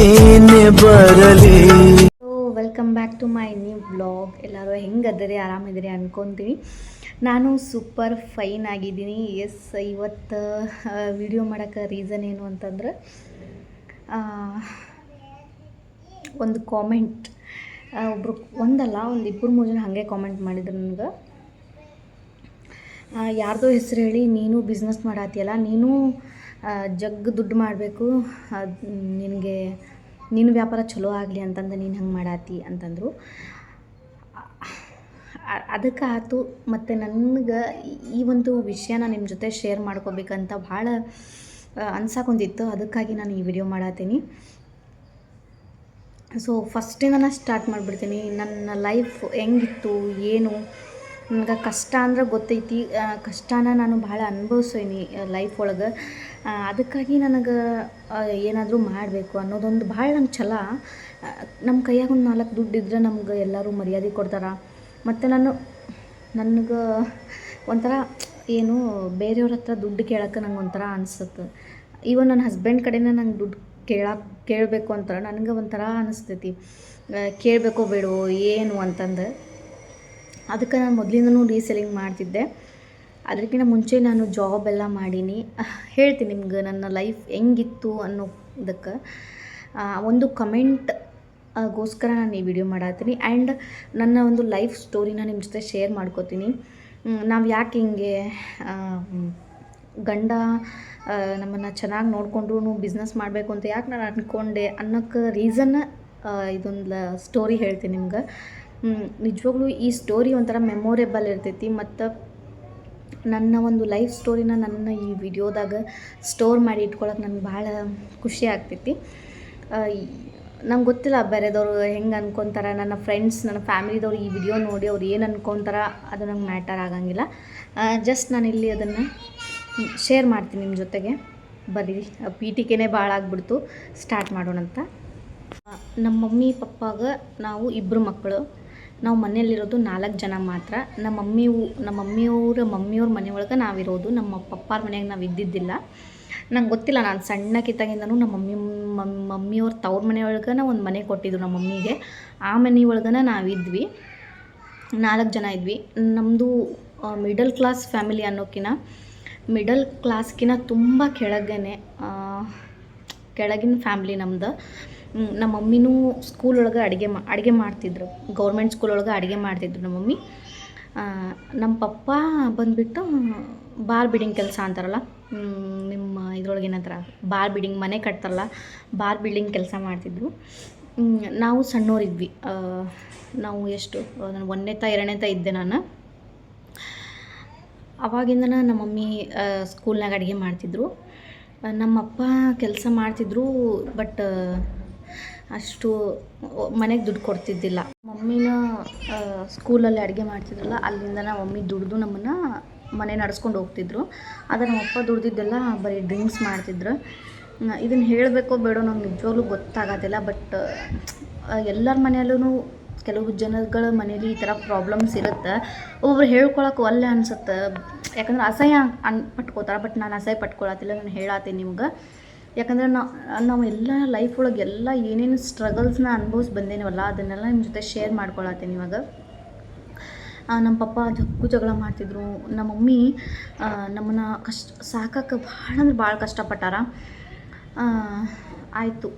ಏನೇ ಬರಲಿ. Welcome back to my new blog ಎಲ್ಲರೂ ಹೆಂಗದಿರಿ ಆರಾಮಿದ್ದೀರಿ ಅನ್ಕೊತೀನಿ ನಾನು ಸೂಪರ್ ಫೈನ್ ಆಗಿದ್ದೀನಿ. ಎಸ್ ಇವತ್ತು ವಿಡಿಯೋ ಮಾಡೋಕ್ಕೆ ರೀಸನ್ ಏನು ಅಂತಂದ್ರೆ ಒಂದು ಕಾಮೆಂಟ್ ಒಬ್ಬರು ಒಂದಲ್ಲ, ಒಂದು ಇಬ್ಬರು ಮೂರು ಜನ ಹಾಗೆ ಕಾಮೆಂಟ್ ಮಾಡಿದ್ರು ನನಗೆ. ಯಾರ್ದೋ ಹೆಸರು ಹೇಳಿ, ನೀನು ಬಿಸ್ನೆಸ್ ಮಾಡತ್ತೀಯಲ್ಲ ನೀನು ಜಗ್ ದುಡ್ಡು ಮಾಡಬೇಕು. ನಿನಗೆ ನಿನ್ನ ವ್ಯಾಪಾರ ಚಲೋ ಆಗಲಿ ಅಂತಂದು ನೀನು ಹಂಗೆ ಮಾಡಾತಿ ಅಂತಂದರು. ಅದಕ್ಕೆ ಆಯ್ತು ಮತ್ತು ನನಗೆ ಈ ಒಂದು ವಿಷಯನ ನಿಮ್ಮ ಜೊತೆ ಶೇರ್ ಮಾಡ್ಕೋಬೇಕಂತ ಭಾಳ ಅನ್ಸಾಕೊಂದಿತ್ತು. ಅದಕ್ಕಾಗಿ ನಾನು ಈ ವಿಡಿಯೋ ಮಾಡತ್ತೀನಿ ಸೊ ಫಸ್ಟಿಂದ ನಾನು ಸ್ಟಾರ್ಟ್ ಮಾಡಿಬಿಡ್ತೀನಿ. ನನ್ನ ಲೈಫ್ ಹೆಂಗಿತ್ತು, ಏನು ನನಗೆ ಕಷ್ಟ ಅಂದ್ರೆ ಗೊತ್ತೈತಿ. ಕಷ್ಟನ ನಾನು ಭಾಳ ಅನುಭವಿಸೀನಿ ಲೈಫ್ ಒಳಗೆ. ಅದಕ್ಕಾಗಿ ನನಗೆ ಏನಾದರೂ ಮಾಡಬೇಕು ಅನ್ನೋದೊಂದು ಭಾಳ ನಂಗೆ ಛಲ. ನಮ್ಮ ಕೈಯಾಗ ಒಂದು ನಾಲ್ಕು ದುಡ್ಡು ಇದ್ದರೆ ನಮ್ಗೆ ಎಲ್ಲರೂ ಮರ್ಯಾದೆ ಕೊಡ್ತಾರೆ. ಮತ್ತು ನಾನು, ನನಗೆ ಒಂಥರ ಏನು ಬೇರೆಯವ್ರ ಹತ್ರ ದುಡ್ಡು ಕೇಳೋಕೆ ನಂಗೆ ಒಂಥರ ಅನಿಸುತ್ತೆ ಈವನ್ ನನ್ನ ಹಸ್ಬೆಂಡ್ ಕಡೆನೇ ನಂಗೆ ದುಡ್ಡು ಕೇಳಕ್ಕೆ ಕೇಳಬೇಕು ಅಂತ ನನಗೆ ಒಂಥರ ಅನಿಸ್ತೈತಿ. ಕೇಳಬೇಕೋ ಬೇಡವೋ, ಏನು ಅಂತಂದು. ಅದಕ್ಕೆ ನಾನು ಮೊದಲಿಂದನೂ ರೀಸೆಲಿಂಗ್ ಮಾಡ್ತಿದ್ದೆ. ಅದಕ್ಕಿಂತ ಮುಂಚೆ ನಾನು ಜಾಬ್ ಎಲ್ಲ ಮಾಡೀನಿ. ಹೇಳ್ತೀನಿ ನಿಮ್ಗೆ ನನ್ನ ಲೈಫ್ ಹೆಂಗಿತ್ತು ಅನ್ನೋದಕ್ಕೆ. ಒಂದು ಕಮೆಂಟ್ ಗೋಸ್ಕರ ನಾನು ಈ ವಿಡಿಯೋ ಮಾಡತ್ತೀನಿ ಆ್ಯಂಡ್ ನನ್ನ ಒಂದು ಲೈಫ್ ಸ್ಟೋರಿನ ನಿಮ್ಮ ಜೊತೆ ಶೇರ್ ಮಾಡ್ಕೋತೀನಿ. ನಾವು ಯಾಕೆ ಹಿಂಗೆ ಗಂಡ ನಮ್ಮನ್ನು ಚೆನ್ನಾಗಿ ನೋಡಿಕೊಂಡ್ರು ಬಿಸ್ನೆಸ್ ಮಾಡಬೇಕು ಅಂತ ಯಾಕೆ ನಾನು ಅಂದ್ಕೊಂಡೆ ಅನ್ನೋಕ್ಕೆ ರೀಸನ್ ಇದೊಂದು ಸ್ಟೋರಿ ಹೇಳ್ತೀನಿ ನಿಮ್ಗೆ. ನಿಜವಾಗ್ಲೂ ಈ ಸ್ಟೋರಿ ಒಂಥರ ಮೆಮೊರೇಬಲ್ ಇರ್ತೈತಿ ಮತ್ತು ನನ್ನ ಒಂದು ಲೈಫ್ ಸ್ಟೋರಿನ ನನ್ನ ಈ ವಿಡಿಯೋದಾಗ ಸ್ಟೋರ್ ಮಾಡಿ ಇಟ್ಕೊಳಕ್ಕೆ ನನಗೆ ಭಾಳ ಖುಷಿ ಆಗ್ತೈತಿ. ನಂಗೆ ಗೊತ್ತಿಲ್ಲ ಬೇರೆದವರು ಹೆಂಗೆ ಅನ್ಕೊತಾರ, ನನ್ನ ಫ್ರೆಂಡ್ಸ್ ನನ್ನ ಫ್ಯಾಮಿಲಿದವ್ರು ಈ ವಿಡಿಯೋ ನೋಡಿ ಅವ್ರು ಏನು ಅನ್ಕೊತಾರ, ಅದು ನಂಗೆ ಮ್ಯಾಟರ್ ಆಗಂಗಿಲ್ಲ. ಜಸ್ಟ್ ನಾನು ಇಲ್ಲಿ ಅದನ್ನು ಶೇರ್ ಮಾಡ್ತೀನಿ ನಿಮ್ಮ ಜೊತೆಗೆ. ಬರೀ ಪೀಟಿಕೆನೇ ಭಾಳ ಆಗಿಬಿಡ್ತು. ಸ್ಟಾರ್ಟ್ ಮಾಡೋಣಂತ. ನಮ್ಮ ಮಮ್ಮಿ, ಪಪ್ಪಾಗ ನಾವು ಇಬ್ಬರು ಮಕ್ಕಳು ನಾವು ಮನೆಯಲ್ಲಿರೋದು ನಾಲ್ಕು ಜನ ಮಾತ್ರ. ನಮ್ಮ ಮಮ್ಮಿ ಊ- ನಮ್ಮ ಮಮ್ಮಿಯವ್ರ ಮಮ್ಮಿಯವ್ರ ನಾವು ನಾವಿರೋದು. ನಮ್ಮ ಪಪ್ಪಾರ ಮನೆಯಾಗ ನಾವು ಇದ್ದಿದ್ದಿಲ್ಲ. ನಂಗೆ ಗೊತ್ತಿಲ್ಲ, ನಾನು ಸಣ್ಣಕ್ಕಿದ್ದಾಗಿಂದನೂ ನಮ್ಮ ಮಮ್ಮಿ, ಮಮ್, ಮಮ್ಮಿಯವ್ರ ತವ್ರ ಮನೆಯೊಳಗೆ ಒಂದು ಮನೆ ಕೊಟ್ಟಿದ್ರು ನಮ್ಮ ಮಮ್ಮಿಗೆ. ಆ ಮನೆ ಒಳಗನ ನಾವಿದ್ವಿ. ನಾಲ್ಕು ಜನ ಇದ್ವಿ. ನಮ್ಮದು ಮಿಡಲ್ ಕ್ಲಾಸ್ ಫ್ಯಾಮಿಲಿ ಅನ್ನೋಕ್ಕಿಂತ ಮಿಡಲ್ ಕ್ಲಾಸ್ಕಿನ ತುಂಬ ಕೆಳಗೇನೆ ಕೆಳಗಿನ ಫ್ಯಾಮ್ಲಿ ನಮ್ದು. ನಮ್ಮ ಮಮ್ಮಿನೂ ಸ್ಕೂಲ್ ಒಳಗೆ ಅಡುಗೆ ಮಾ, ಅಡುಗೆ ಮಾಡ್ತಿದ್ರು. ಗೌರ್ಮೆಂಟ್ ಸ್ಕೂಲ್ ಒಳಗೆ ಅಡುಗೆ ಮಾಡ್ತಿದ್ರು ನಮ್ಮ ಮಮ್ಮಿ. ನಮ್ಮ ಪಪ್ಪ ಬಂದುಬಿಟ್ಟು ಬಾರ್ ಬಿಡಿಂಗ್ ಕೆಲಸ ಅಂತಾರಲ್ಲ ನಿಮ್ಮ ಇದ್ರೊಳಗೆ ಏನಂತಾರ ಬಾರ್ ಬಿಡಿಂಗ್ ಮನೆ ಕಟ್ತಾರಲ್ಲ ಬಾರ್ ಬಿಲ್ಡಿಂಗ್ ಕೆಲಸ ಮಾಡ್ತಿದ್ರು. ನಾವು ಸಣ್ಣವರಿದ್ವಿ ನಾವು ಎಷ್ಟು, ನಾನು ಒಂದನೇತ ಎರಡನೇತ ಇದ್ದೆ ನಾನು. ಆವಾಗಿಂದ ನಮ್ಮ ಮಮ್ಮಿ ಸ್ಕೂಲ್ನಾಗ ಅಡುಗೆ ಮಾಡ್ತಿದ್ರು. ನಮ್ಮಪ್ಪ ಕೆಲಸ ಮಾಡ್ತಿದ್ರು, ಬಟ್ ಅಷ್ಟು ಮನೆಗೆ ದುಡ್ಡು ಕೊಡ್ತಿದ್ದಿಲ್ಲ. ಮಮ್ಮಿನ ಸ್ಕೂಲಲ್ಲಿ ಅಡುಗೆ ಮಾಡ್ತಿದ್ರಲ್ಲ, ಅಲ್ಲಿಂದ ಮಮ್ಮಿ ದುಡಿದು ನಮ್ಮನ್ನು ಮನೆ ನಡೆಸ್ಕೊಂಡು ಹೋಗ್ತಿದ್ರು. ಆದರೆ ನಮ್ಮಪ್ಪ ದುಡ್ದಿದ್ದೆಲ್ಲ ಬರೀ ಡ್ರಿಂಕ್ಸ್ ಮಾಡ್ತಿದ್ರು. ಇದನ್ನು ಹೇಳಬೇಕೋ ಬೇಡೋ ನಮ್ಗೆ ನಿಜವಾಗ್ಲೂ ಗೊತ್ತಾಗೋದಿಲ್ಲ, ಬಟ್ ಎಲ್ಲರ ಮನೆಯಲ್ಲೂ ಕೆಲವು ಜನಗಳ ಮನೇಲಿ ಈ ಥರ ಪ್ರಾಬ್ಲಮ್ಸ್ ಇರುತ್ತೆ. ಒಬ್ಬೊಬ್ರು ಹೇಳ್ಕೊಳಕ್ಕೆ ಒಲ್ಲೆ ಅನ್ಸುತ್ತೆ. ಯಾಕಂದ್ರೆ ಅಸಹ್ಯ ಅನ್, ಪಟ್ಕೋತಾರೆ, ಬಟ್ ನಾನು ಅಸಹ್ಯ ಪಟ್ಕೊಳತ್ತಿಲ್ಲ ನಾನು ಹೇಳತ್ತೀನಿ ನಿಮ್ಗೆ. ಯಾಕಂದ್ರೆ ನಾವು ನಾವು ಎಲ್ಲ ಲೈಫ್ ಒಳಗೆ ಎಲ್ಲ ಏನೇನು ಸ್ಟ್ರಗಲ್ಸ್ನ ಅನುಭವಿಸಿ ಬಂದೇನವಲ್ಲ, ಅದನ್ನೆಲ್ಲ ನಿಮ್ಮ ಜೊತೆ ಶೇರ್ ಮಾಡ್ಕೊಳತ್ತೀನಿ ಇವಾಗ. ನಮ್ಮ ಪಪ್ಪ ಜಗ್ಗು ಜಗಳ ಮಾಡ್ತಿದ್ರು. ನಮ್ಮ ಮಮ್ಮಿ ನಮ್ಮನ್ನು ಕಷ್ಟ ಸಾಕಕ್ಕೆ ಭಾಳ ಅಂದ್ರೆ ಭಾಳ ಕಷ್ಟಪಟ್ಟಾರ. ಆಯಿತು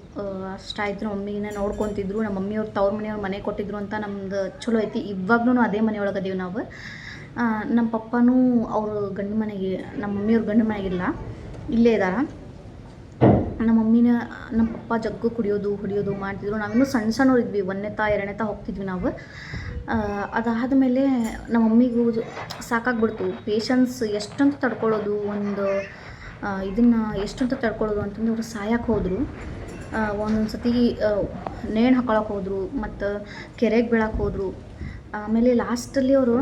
ಅಷ್ಟಾಯ್ತು ಮಮ್ಮಿನ ನೋಡ್ಕೊತಿದ್ರು. ನಮ್ಮ ಮಮ್ಮಿಯವ್ರು ತವ್ರ ಮನೆಯವ್ರು ಮನೆ ಕೊಟ್ಟಿದ್ರು ಅಂತ ನಮ್ದು ಚಲೋ ಐತಿ. ಇವಾಗ್ಲೂ ಅದೇ ಮನೆಯೊಳಗೆ ಅದೀವಿ ನಾವು. ನಮ್ಮ ಪಪ್ಪನೂ ಅವರು ಗಂಡು ಮನೆಗೆ ನಮ್ಮ ಮಮ್ಮಿಯವ್ರ ಗಂಡು ಮನೆಗಿಲ್ಲ, ಇಲ್ಲೇ ಇದಾರ. ನಮ್ಮ ಮಮ್ಮಿನ, ನಮ್ಮ ಪಪ್ಪ ಜಗ್ಗು ಕುಡಿಯೋದು, ಹೊಡಿಯೋದು ಮಾಡ್ತಿದ್ರು. ನಾವಿನ್ನೂ ಸಣ್ಣ ಸಣ್ಣವ್ರು ಇದ್ವಿ. ಎರಡನೇ ತಾ ಹೋಗ್ತಿದ್ವಿ ನಾವು. ಅದಾದ ಮೇಲೆ ನಮ್ಮ ಮಮ್ಮಿಗೂ ಸಾಕಾಗ್ಬಿಡ್ತು. ಪೇಷನ್ಸ್ ಎಷ್ಟಂತ ತಡ್ಕೊಳ್ಳೋದು, ಒಂದು ಇದನ್ನು ಎಷ್ಟಂತ ತಡ್ಕೊಳ್ಳೋದು ಅಂತಂದ್ರೆ ಅವರು ಸಾಯಕ್ಕೆ ಹೋದರು. ಒಂದೊಂದು ಸತಿ ನೇಣು ಹಾಕೊಳಕ್ಕೆ ಹೋದರು. ಮತ್ತು ಕೆರೆಗೆ ಬೀಳಕ್ಕೆ ಹೋದರು. ಆಮೇಲೆ ಲಾಸ್ಟಲ್ಲಿ ಅವರು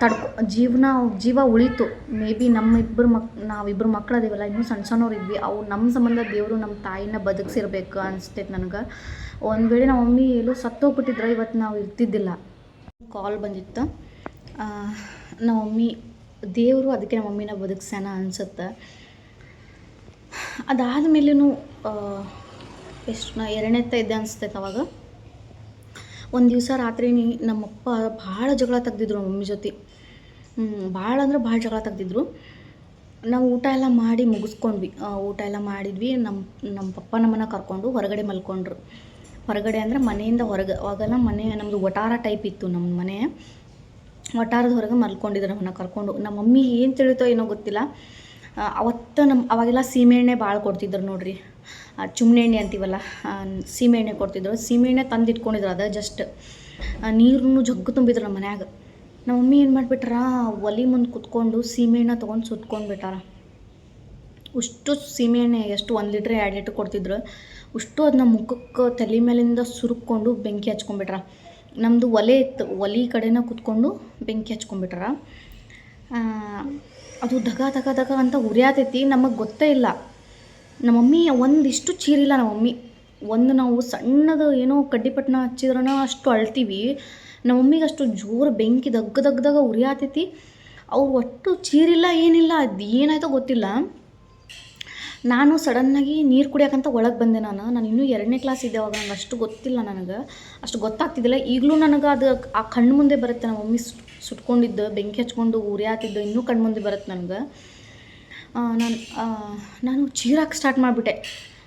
ತಡ್ಕೊ, ಜೀವನ, ಜೀವ ಉಳಿತು. ಮೇ ಬಿ ನಮ್ಮಿಬ್ಬರು ಮಕ್, ನಾವಿಬ್ಬರು ಮಕ್ಳು ಅದೀವಲ್ಲ ಇನ್ನೂ ಸಣ್ಣ ಸಣ್ಣವ್ರು ಇದ್ವಿ ಅವು ನಮ್ಮ ಸಂಬಂಧ ದೇವರು ನಮ್ಮ ತಾಯಿನ ಬದುಕಿಸಿರ್ಬೇಕು ಅನಿಸ್ತೈತೆ ನನಗೆ. ಒಂದು ವೇಳೆ ನಮ್ಮ ಮಮ್ಮಿ ಎಲ್ಲೋ ಸತ್ತೋಗ್ಬಿಟ್ಟಿದ್ರೆ ಇವತ್ತು ನಾವು ಇರ್ತಿದ್ದಿಲ್ಲ. ಕಾಲ್ ಬಂದಿತ್ತು. ನಮ್ಮ ಮಮ್ಮಿ ದೇವರು ಅದಕ್ಕೆ ನಮ್ಮ ಮಮ್ಮಿನ ಬದುಕ್ಸ್ಯಾನ ಅನಿಸುತ್ತೆ. ಅದಾದ ಮೇಲೂ ಎಷ್ಟು ನಾ ಎರಡನೇ ಇದ್ದೆ ಅನಿಸ್ತೈತೆ ಅವಾಗ. ಒಂದು ದಿವಸ ರಾತ್ರಿ ನಮ್ಮಪ್ಪ ಭಾಳ ಜಗಳ ತೆಗ್ದಿದ್ರು ಮಮ್ಮಿ ಜೊತೆ. ಭಾಳ ಅಂದ್ರೆ ಭಾಳ ಜಗಳ ತೆಗ್ದಿದ್ರು. ನಾವು ಊಟ ಎಲ್ಲ ಮಾಡಿ ಮುಗಿಸ್ಕೊಂಡ್ವಿ. ಊಟ ಎಲ್ಲ ಮಾಡಿದ್ವಿ. ನಮ್ಮ ನಮ್ಮ ಪಪ್ಪ ನಮ್ಮನ್ನ ಕರ್ಕೊಂಡು ಹೊರಗಡೆ ಮಲ್ಕೊಂಡ್ರು. ಹೊರಗಡೆ ಅಂದರೆ ಮನೆಯಿಂದ ಹೊರಗೆ. ಅವಾಗೆಲ್ಲ ಮನೆ ನಮ್ಮದು ವಟಾರ ಟೈಪ್ ಇತ್ತು ನಮ್ಮ ಮನೆ. ವಟಾರದ ಹೊರಗೆ ಮಲ್ಕೊಂಡಿದ್ರು ನಮ್ಮನ್ನ ಕರ್ಕೊಂಡು. ನಮ್ಮ ಮಮ್ಮಿ ಏನು ತಿಳಿತೋ ಏನೋ ಗೊತ್ತಿಲ್ಲ. ಅವತ್ತು ನಮ್ಮ ಅವಾಗೆಲ್ಲ ಸೀಮೆಎಣ್ಣೆ ಭಾಳ ಕೊಡ್ತಿದ್ರು ನೋಡ್ರಿ. ಎಣ್ಣೆ ಅಂತೀವಲ್ಲ ಸೀಮೆಎಣ್ಣೆ ಕೊಡ್ತಿದ್ರು. ಸೀಮೆಎಣ್ಣೆ ತಂದು ಇಟ್ಕೊಂಡಿದ್ರು ಅದ ಜಸ್ಟ್ ನೀರನ್ನು ಜಗ್ಗು ತುಂಬಿದ್ರು ನಮ್ಮ ಮನ್ಯಾಗ. ನಮ್ಮ ಮಮ್ಮಿ ಏನು ಮಾಡಿಬಿಟ್ರ, ಒಲಿ ಮುಂದೆ ಕುತ್ಕೊಂಡು ಸೀಮೆಎಣ್ಣೆ ತೊಗೊಂಡು ಸುತ್ಕೊಂಡು ಬಿಟ್ಟಾರ. ಅಷ್ಟು ಸೀಮೆಎಣ್ಣೆ ಎಷ್ಟು ಒಂದು ಲೀಟ್ರ್, ಎರಡು ಲೀಟ್ರ್ ಕೊಡ್ತಿದ್ರು. ಅಷ್ಟು ಅದನ್ನ ಮುಖಕ್ಕೆ ತಲೆ ಮೇಲಿಂದ ಸುರುಕ್ಕೊಂಡು ಬೆಂಕಿ ಹಚ್ಕೊಂಡ್ಬಿಟ್ರ. ನಮ್ಮದು ಒಲೆ ಇತ್ತು, ಒಲೆ ಕಡೆನ ಕುತ್ಕೊಂಡು ಬೆಂಕಿ ಹಚ್ಕೊಂಡ್ಬಿಟ್ರ. ಅದು ಧಗ ಧಗ ಧಗ ಅಂತ ಉರಿಯಾತೈತಿ, ನಮಗೆ ಗೊತ್ತೇ ಇಲ್ಲ. ನಮ್ಮ ಮಮ್ಮಿ ಒಂದಿಷ್ಟು ಚೀರಿಲ್ಲ ನಮ್ಮ ಮಮ್ಮಿ ಒಂದು ನಾವು ಸಣ್ಣದು ಏನೋ ಕಡ್ಡಿಪಟ್ಟಣ ಹಚ್ಚಿದ್ರೂ ಅಷ್ಟು ಅಳ್ತೀವಿ. ನಮ್ಮ ಮಮ್ಮಿಗೆ ಅಷ್ಟು ಜೋರು ಬೆಂಕಿ ದಗ್ಗ ದಗ್ಗದಾಗ ಉರಿಯಾತೈತಿ. ಅವ್ರು ಒಟ್ಟು ಚೀರಿಲ್ಲ ಏನಿಲ್ಲ, ಅದು ಏನಾಯ್ತೋ ಗೊತ್ತಿಲ್ಲ. ನಾನು ಸಡನ್ನಾಗಿ ನೀರು ಕುಡಿಯೋಕ್ಕಂತ ಒಳಗೆ ಬಂದೆ ನಾನು. ನಾನು ಇನ್ನೂ ಎರಡನೇ ಕ್ಲಾಸ್ ಇದ್ದೆ ಅವಾಗ, ನಂಗೆ ಅಷ್ಟು ಗೊತ್ತಿಲ್ಲ ನನಗೆ. ಅಷ್ಟು ಗೊತ್ತಾಗ್ತಿದ್ದಿಲ್ಲ. ಈಗಲೂ ನನಗೆ ಅದು ಆ ಕಣ್ಣು ಮುಂದೆ ಬರುತ್ತೆ. ನಮ್ಮ ಮಮ್ಮಿ ಸುಟ್ ಸುಟ್ಕೊಂಡಿದ್ದು, ಬೆಂಕಿ ಹಚ್ಕೊಂಡು ಉರಿಯಾತಿದ್ದು ಇನ್ನೂ ಕಣ್ಣು ಮುಂದೆ ಬರುತ್ತೆ ನನಗೆ. ನಾನು ನಾನು ಚೀರಾಕ್ ಸ್ಟಾರ್ಟ್ ಮಾಡಿಬಿಟ್ಟೆ.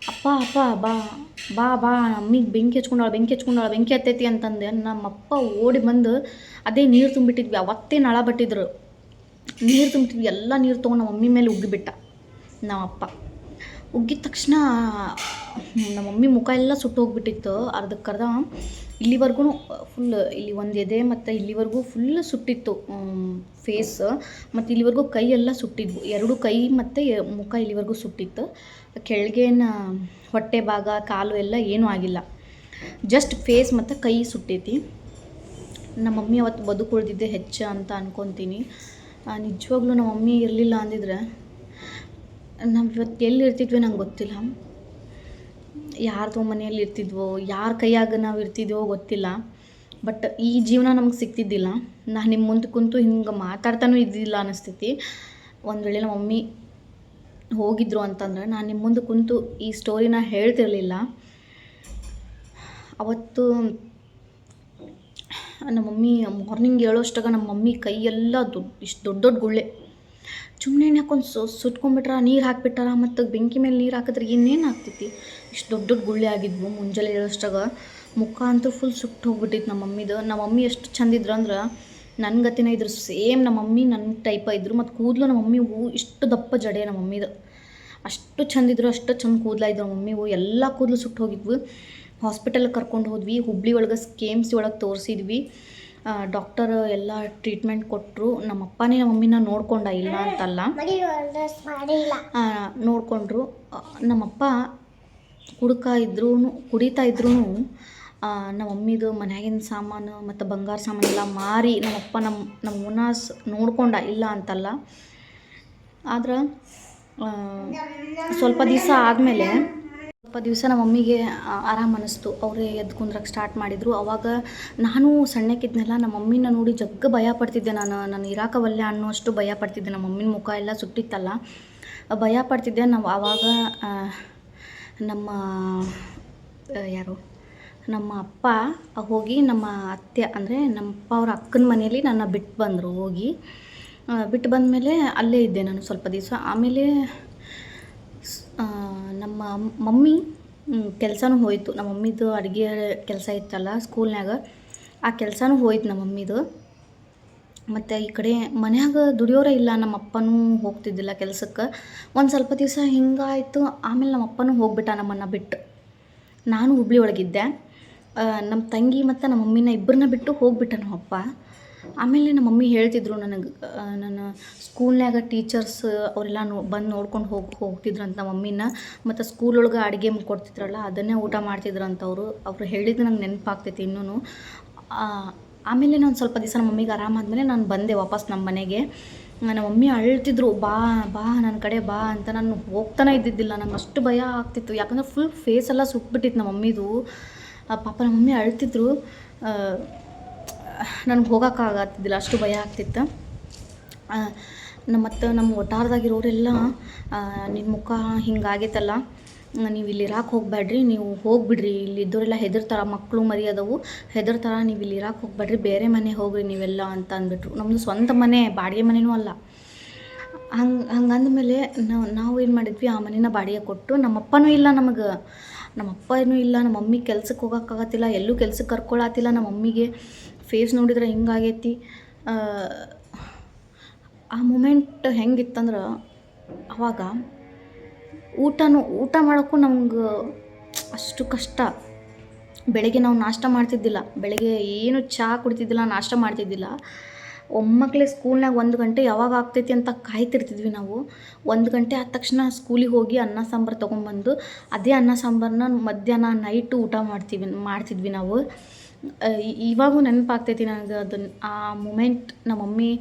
ಅಪ್ಪ ಅಪ್ಪ, ಬಾ ಬಾ ಬಾ ಅಮ್ಮಿಗೆ ಬೆಂಕಿ ಹಚ್ಕೊಂಡಾಳ ಬೆಂಕಿ ಹಚ್ಕೊಂಡಾಳ, ಬೆಂಕಿ ಹತ್ತೈತಿ ಅಂತಂದೆ. ನಮ್ಮಪ್ಪ ಓಡಿ ಬಂದು ಅದೇ ನೀರು ತುಂಬಿಟ್ಟಿದ್ವಿ. ಅವತ್ತೇ ನಳ ಬಟ್ಟಿದ್ರು. ನೀರು ತುಂಬಿಟ್ಟಿದ್ವಿ. ಎಲ್ಲ ನೀರು ತೊಗೊಂಡು ನಮ್ಮ ಮಮ್ಮಿ ಮೇಲೆ ಉಗ್ಗಿಬಿಟ್ಟ ನಮ್ಮಪ್ಪ. ಉಗ್ಗಿದ ತಕ್ಷಣ ನಮ್ಮ ಮಮ್ಮಿ ಮುಖ ಎಲ್ಲ ಸುಟ್ಟು ಹೋಗ್ಬಿಟ್ಟಿತ್ತು ಅರ್ಧಕ್ಕರ್ಧ ಇಲ್ಲಿವರೆಗೂ ಫುಲ್ ಇಲ್ಲಿ ಒಂದು ಎದೆ ಮತ್ತು ಇಲ್ಲಿವರೆಗೂ ಫುಲ್ ಸುಟ್ಟಿತ್ತು ಫೇಸ್ ಮತ್ತು ಇಲ್ಲಿವರೆಗೂ ಕೈ ಎಲ್ಲ ಸುಟ್ಟಿದ್ವು. ಎರಡು ಕೈ ಮತ್ತು ಮುಖ ಇಲ್ಲಿವರೆಗೂ ಸುಟ್ಟಿತ್ತು. ಕೆಳಗೇನ ಹೊಟ್ಟೆ ಭಾಗ, ಕಾಲು ಎಲ್ಲ ಏನೂ ಆಗಿಲ್ಲ. ಜಸ್ಟ್ ಫೇಸ್ ಮತ್ತು ಕೈ ಸುಟ್ಟೈತಿ. ನಮ್ಮ ಮಮ್ಮಿ ಅವತ್ತು ಬದುಕುಳಿದಿದ್ದೆ ಹೆಚ್ಚು ಅಂತ ಅನ್ಕೊತೀನಿ. ನಿಜವಾಗ್ಲೂ ನಮ್ಮ ಮಮ್ಮಿ ಇರಲಿಲ್ಲ ಅಂದಿದ್ರೆ ನಾವು ಇವತ್ತು ಎಲ್ಲಿ ಇರ್ತಿದ್ವಿ ನಂಗೆ ಗೊತ್ತಿಲ್ಲ. ಯಾರ್ದೋ ಮನೆಯಲ್ಲಿ ಇರ್ತಿದ್ವೋ, ಯಾರ ಕೈಯಾಗ ನಾವು ಇರ್ತಿದ್ವೋ ಗೊತ್ತಿಲ್ಲ. ಬಟ್ ಈ ಜೀವನ ನಮ್ಗೆ ಸಿಗ್ತಿದ್ದಿಲ್ಲ. ನಾನು ನಿಮ್ಮ ಮುಂದೆ ಕುಂತು ಹಿಂಗೆ ಮಾತಾಡ್ತಾನೂ ಇದ್ದಿಲ್ಲ ಅನಿಸ್ತೈತಿ ಒಂದು ವೇಳೆ ನಮ್ಮ ಮಮ್ಮಿ ಹೋಗಿದ್ರು ಅಂತಂದ್ರೆ ನಾನು ನಿಮ್ಮ ಮುಂದೆ ಕುಂತು ಈ ಸ್ಟೋರಿನ ಹೇಳ್ತಿರಲಿಲ್ಲ. ಅವತ್ತು ನಮ್ಮ ಮಮ್ಮಿ ಮಾರ್ನಿಂಗ್ ಹೇಳೋಷ್ಟಾಗ ನಮ್ಮ ಮಮ್ಮಿ ಕೈಯೆಲ್ಲ ದೊಡ್ಡ ಇಷ್ಟು ದೊಡ್ಡ ದೊಡ್ಡ ಗುಳ್ಳೆ. ಸುಮ್ಮನೆ ಹಾಕೊಂಡು ಸು ಸುಟ್ಕೊಂಡ್ಬಿಟ್ರ, ನೀರು ಹಾಕ್ಬಿಟ್ಟಾರ ಮತ್ತು ಬೆಂಕಿ ಮೇಲೆ ನೀರು ಹಾಕಿದ್ರೆ ಇನ್ನೇನು ಆಗ್ತೈತಿ? ಇಷ್ಟು ದೊಡ್ಡ ದೊಡ್ಡ ಗುಳ್ಳೆ ಆಗಿದ್ವು ಮುಂಜಾನೆ ಇರೋಷ್ಟಾಗ. ಮುಖ ಅಂತೂ ಫುಲ್ ಸುಟ್ಟು ಹೋಗ್ಬಿಟ್ಟಿತ್ತು ನಮ್ಮ ಮಮ್ಮಿದು. ನಮ್ಮ ಮಮ್ಮಿ ಎಷ್ಟು ಚಂದ ಇದ್ರು ಅಂದ್ರೆ ನನ್ನ ಗತಿನ ಇದ್ರು ಸೇಮ್ ನಮ್ಮ ಮಮ್ಮಿ ನನ್ನ ಟೈಪ ಇದ್ರು. ಮತ್ತು ಕೂದಲು ನಮ್ಮ ಮಮ್ಮಿ ಹೂ ಇಷ್ಟು ದಪ್ಪ ಜಡೆ ನಮ್ಮ ಮಮ್ಮಿದು. ಅಷ್ಟು ಚಂದಿದ್ರು ಅಷ್ಟು ಚಂದ ಕೂದಲ ಇದ್ರು ಮಮ್ಮಿವು ಎಲ್ಲ ಕೂದಲು ಸುಟ್ಟು ಹೋಗಿದ್ವು. ಹಾಸ್ಪಿಟಲ್ಗೆ ಕರ್ಕೊಂಡು ಹೋದ್ವಿ. ಹುಬ್ಳಿ ಒಳಗೆ ಸ್ಕೇಮ್ಸ್ ಸಿ ಒಳಗೆ ತೋರಿಸಿದ್ವಿ. ಡಾಕ್ಟರ್ ಎಲ್ಲ ಟ್ರೀಟ್ಮೆಂಟ್ ಕೊಟ್ಟರು ನಮ್ಮ ಅಪ್ಪನೇ ನಮ್ಮ ಮಮ್ಮಿನ ನೋಡ್ಕೊಂಡ ಇಲ್ಲ ಅಂತಲ್ಲ. ನೋಡಿಕೊಂಡ್ರು. ನಮ್ಮಪ್ಪ ಕುಡ್ಕ ಇದ್ರೂ ಕುಡಿತಾ ಇದ್ರೂ ನಮ್ಮ ಮಮ್ಮಿದು ಮನ್ಯಾಗಿನ ಸಾಮಾನು ಮತ್ತು ಬಂಗಾರ ಸಾಮಾನೆಲ್ಲ ಮಾರಿ ನಮ್ಮಪ್ಪ ನಮ್ಮ ನಮ್ಮ ಮುನಾಸ್ ನೋಡ್ಕೊಂಡ ಇಲ್ಲ ಅಂತಲ್ಲ. ಆದ್ರೆ ಸ್ವಲ್ಪ ದಿವಸ ಆದಮೇಲೆ ಸ್ವಲ್ಪ ದಿವಸ ನಮ್ಮ ಮಮ್ಮಿಗೆ ಆರಾಮ ಅನ್ನಿಸ್ತು ಅವರೇ ಎದ್ದು ಕುಂದ್ರಕ್ಕೆ ಸ್ಟಾರ್ಟ್ ಮಾಡಿದರು. ಅವಾಗ ನಾನು ಸಣ್ಣಕ್ಕಿದ್ನೆಲ್ಲ, ನಮ್ಮ ಮಮ್ಮಿನ ನೋಡಿ ಜಗ್ಗ ಭಯ ಪಡ್ತಿದ್ದೆ ನಾನು. ನಾನು ಇರಾಕವಲ್ಲೆ ಅನ್ನೋಷ್ಟು ಭಯ ಪಡ್ತಿದ್ದೆ. ನಮ್ಮ ಮಮ್ಮಿನ ಮುಖ ಎಲ್ಲ ಸುಟ್ಟಿತ್ತಲ್ಲ. ಭಯ ಪಡ್ತಿದ್ದೆ. ನಾವು ಆವಾಗ ನಮ್ಮ ಯಾರು? ನಮ್ಮ ಅಪ್ಪ ಹೋಗಿ ನಮ್ಮ ಅತ್ತೆ, ಅಂದರೆ ನಮ್ಮ ಅಪ್ಪ ಅವ್ರ ಅಕ್ಕನ ಮನೆಯಲ್ಲಿ ನನ್ನ ಬಿಟ್ಟು ಬಂದರು ಹೋಗಿ. ಬಿಟ್ಟು ಬಂದಮೇಲೆ ಅಲ್ಲೇ ಇದ್ದೆ ನಾನು ಸ್ವಲ್ಪ ದಿವಸ. ಆಮೇಲೆ ನಮ್ಮ ಮಮ್ಮಿ ಕೆಲಸನೂ ಹೋಯಿತು. ನಮ್ಮ ಮಮ್ಮಿದು ಅಡುಗೆ ಕೆಲಸ ಇತ್ತಲ್ಲ ಸ್ಕೂಲ್ನಾಗ ಆ ಕೆಲಸನೂ ಹೋಯ್ತು ನಮ್ಮ ಮಮ್ಮಿದು. ಮತ್ತು ಈ ಕಡೆ ಮನ್ಯಾಗ ದುಡಿಯೋರೇ ಇಲ್ಲ. ನಮ್ಮ ಅಪ್ಪನೂ ಹೋಗ್ತಿದ್ದಿಲ್ಲ ಕೆಲಸಕ್ಕೆ. ಒಂದು ಸ್ವಲ್ಪ ದಿವಸ ಹಿಂಗಾಯಿತು. ಆಮೇಲೆ ನಮ್ಮ ಅಪ್ಪನೂ ಹೋಗ್ಬಿಟ್ಟ ನಮ್ಮನ್ನು ಬಿಟ್ಟು. ನಾನು ಹುಬ್ಳಿ ಒಳಗಿದ್ದೆ. ನಮ್ಮ ತಂಗಿ ಮತ್ತು ನಮ್ಮ ಮಮ್ಮಿನ ಇಬ್ಬರನ್ನ ಬಿಟ್ಟು ಹೋಗ್ಬಿಟ್ಟ ನಮ್ಮ ಅಪ್ಪ. ಆಮೇಲೆ ನಮ್ಮ ಮಮ್ಮಿ ಹೇಳ್ತಿದ್ರು ನನಗೆ ನನ್ನ ಸ್ಕೂಲ್ನ್ಯಾಗ ಟೀಚರ್ಸ್ ಅವರೆಲ್ಲ ನೋ, ಬಂದು ನೋಡ್ಕೊಂಡು ಹೋಗಿ ಹೋಗ್ತಿದ್ರು ಅಂತ ಮಮ್ಮಿನ. ಮತ್ತು ಸ್ಕೂಲ್ ಒಳಗೆ ಅಡುಗೆ ಕೊಡ್ತಿದ್ರಲ್ಲ ಅದನ್ನೇ ಊಟ ಮಾಡ್ತಿದ್ರು ಅಂತ ಅವರು. ಅವ್ರು ಹೇಳಿದ್ದು ನಂಗೆ ನೆನಪಾಗ್ತೈತಿ ಇನ್ನೂ ಆಮೇಲೆ ನಾನು ಸ್ವಲ್ಪ ದಿವಸ ನಮ್ಮ ಮಮ್ಮಿಗೆ ಆರಾಮಾದ್ಮೇಲೆ ನಾನು ಬಂದೆ ವಾಪಸ್ ನಮ್ಮ ಮನೆಗೆ. ನನ್ನ ಮಮ್ಮಿ ಅಳ್ತಿದ್ರು, ಬಾ ಬಾ ನನ್ನ ಕಡೆ ಬಾ ಅಂತ. ನಾನು ಹೋಗ್ತಾನೆ ಇದ್ದಿದ್ದಿಲ್ಲ, ನಂಗೆ ಅಷ್ಟು ಭಯ ಆಗ್ತಿತ್ತು. ಯಾಕಂದ್ರೆ ಫುಲ್ ಫೇಸ್ ಎಲ್ಲ ಸುಟ್ಬಿಟ್ಟಿತ್ತು ನಮ್ಮ ಮಮ್ಮಿದು. ಪಾಪ ನಮ್ಮ ಮಮ್ಮಿ ಅಳ್ತಿದ್ರು. ನನಗೆ ಹೋಗೋಕ್ಕಾಗತ್ತಿದ್ದಿಲ್ಲ, ಅಷ್ಟು ಭಯ ಆಗ್ತಿತ್ತು. ನಮ್ಮ ಮತ್ತು ನಮ್ಮ ವಠಾರದಾಗಿರೋರೆಲ್ಲ ನಿಮ್ಮ ಮುಖ ಹಿಂಗಾಗೈತಲ್ಲ ನೀವು ಇಲ್ಲಿ ಇರಾಕೆ ಹೋಗ್ಬೇಡ್ರಿ ನೀವು ಹೋಗಿಬಿಡ್ರಿ, ಇಲ್ಲಿ ಇದ್ದವರೆಲ್ಲ ಹೆದರ್ತಾರ ಮಕ್ಕಳು ಮರಿ ಅದಾವು ಹೆದರ್ತಾರ ನೀವು ಇಲ್ಲಿ ಇರಾಕೆ ಹೋಗಬೇಡ್ರಿ ಬೇರೆ ಮನೆ ಹೋಗ್ರಿ ನೀವೆಲ್ಲ ಅಂತ ಅಂದ್ಬಿಟ್ರು. ನಮ್ಮದು ಸ್ವಂತ ಮನೆ, ಬಾಡಿಗೆ ಮನೆಯೂ ಅಲ್ಲ. ಹಂಗೆ ಹಂಗಂದ್ಮೇಲೆ ನಾವು ನಾವು ಏನು ಮಾಡಿದ್ವಿ, ಆ ಮನೇನ ಬಾಡಿಗೆ ಕೊಟ್ಟು, ನಮ್ಮಪ್ಪನೂ ಇಲ್ಲ ನಮಗೆ. ನಮ್ಮಪ್ಪನೂ ಇಲ್ಲ ನಮ್ಮ ಮಮ್ಮಿ ಕೆಲ್ಸಕ್ಕೆ ಹೋಗೋಕ್ಕಾಗತ್ತಿಲ್ಲ, ಎಲ್ಲೂ ಕೆಲ್ಸಕ್ಕೆ ಕರ್ಕೊಳತ್ತಿಲ್ಲ ನಮ್ಮ ಮಮ್ಮಿಗೆ ಫೇಸ್ ನೋಡಿದ್ರೆ ಹಿಂಗಾಗೈತಿ? ಆ, ಮೂಮೆಂಟ್ ಹೆಂಗಿತ್ತಂದ್ರೆ ಅವಾಗ ಊಟನೂ ಊಟ ಮಾಡೋಕ್ಕೂ ನಮ್ಗೆ ಅಷ್ಟು ಕಷ್ಟ. ಬೆಳಗ್ಗೆ ನಾವು ನಾಷ್ಟ ಮಾಡ್ತಿದ್ದಿಲ್ಲ. ಬೆಳಗ್ಗೆ ಏನು ಚಹಾ ಕುಡ್ತಿದ್ದಿಲ್ಲ ನಾಷ್ಟ ಮಾಡ್ತಿದ್ದಿಲ್ಲ. ಒಮ್ಮಕ್ಕಳೇ ಸ್ಕೂಲ್ನಾಗ ಒಂದು ಗಂಟೆ ಯಾವಾಗ ಆಗ್ತೈತಿ ಅಂತ ಕಾಯ್ತಿರ್ತಿದ್ವಿ ನಾವು. ಒಂದು ಗಂಟೆ ಆದ ತಕ್ಷಣ ಸ್ಕೂಲಿಗೆ ಹೋಗಿ ಅನ್ನ ಸಾಂಬಾರು ತೊಗೊಂಬಂದು ಅದೇ ಅನ್ನ ಸಾಂಬಾರನ್ನ ಮಧ್ಯಾಹ್ನ ನೈಟು ಊಟ ಮಾಡ್ತೀವಿ ಮಾಡ್ತಿದ್ವಿ ನಾವು. ಇವಾಗೂ ನೆನಪಾಗ್ತೈತಿ ನನಗೆ ಅದನ್ನ, ಆ ಮೂಮೆಂಟ್ ನಮ್ಮ ಮಮ್ಮಿ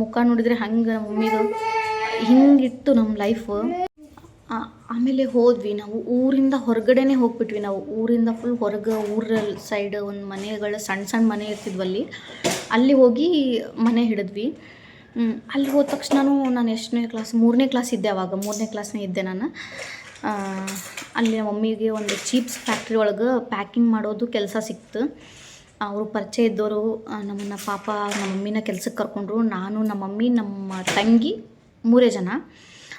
ಮುಖ ನೋಡಿದರೆ ಹಂಗೆ ನಮ್ಮ ಮಮ್ಮಿದು ಹಿಂಗಿತ್ತು ನಮ್ಮ ಲೈಫ್ ಆಮೇಲೆ ಹೋದ್ವಿ ನಾವು ಊರಿಂದ ಹೊರಗಡೆನೇ ಹೋಗ್ಬಿಟ್ವಿ ನಾವು. ಊರಿಂದ ಫುಲ್ ಹೊರಗೆ ಊರ ಸೈಡ್ ಒಂದು ಮನೆಗಳು ಸಣ್ಣ ಸಣ್ಣ ಮನೆ ಇರ್ತಿದ್ವಲ್ಲಿ ಅಲ್ಲಿ. ಹೋಗಿ ಮನೆ ಹಿಡಿದ್ವಿ. ಅಲ್ಲಿ ಹೋದ ತಕ್ಷಣನೂ ನಾನು ಎಷ್ಟನೇ ಕ್ಲಾಸ್ ಮೂರನೇ ಕ್ಲಾಸ್ ಇದ್ದೆ ಅವಾಗ. ಮೂರನೇ ಕ್ಲಾಸ್ನೇ ಇದ್ದೆ ನಾನು. ಅಲ್ಲಿ ಮಮ್ಮಿಗೆ ಒಂದು ಚೀಪ್ಸ್ ಫ್ಯಾಕ್ಟ್ರಿ ಒಳಗೆ ಪ್ಯಾಕಿಂಗ್ ಮಾಡೋದು ಕೆಲಸ ಸಿಕ್ತು. ಅವರು ಪರಿಚಯ ಇದ್ದವರು ನಮ್ಮನ್ನು ಪಾಪ ನಮ್ಮ ಮಮ್ಮಿನ ಕೆಲ್ಸಕ್ಕೆ ಕರ್ಕೊಂಡ್ರು. ನಾನು, ನಮ್ಮ ಮಮ್ಮಿ, ನಮ್ಮ ತಂಗಿ ಮೂರೇ ಜನ.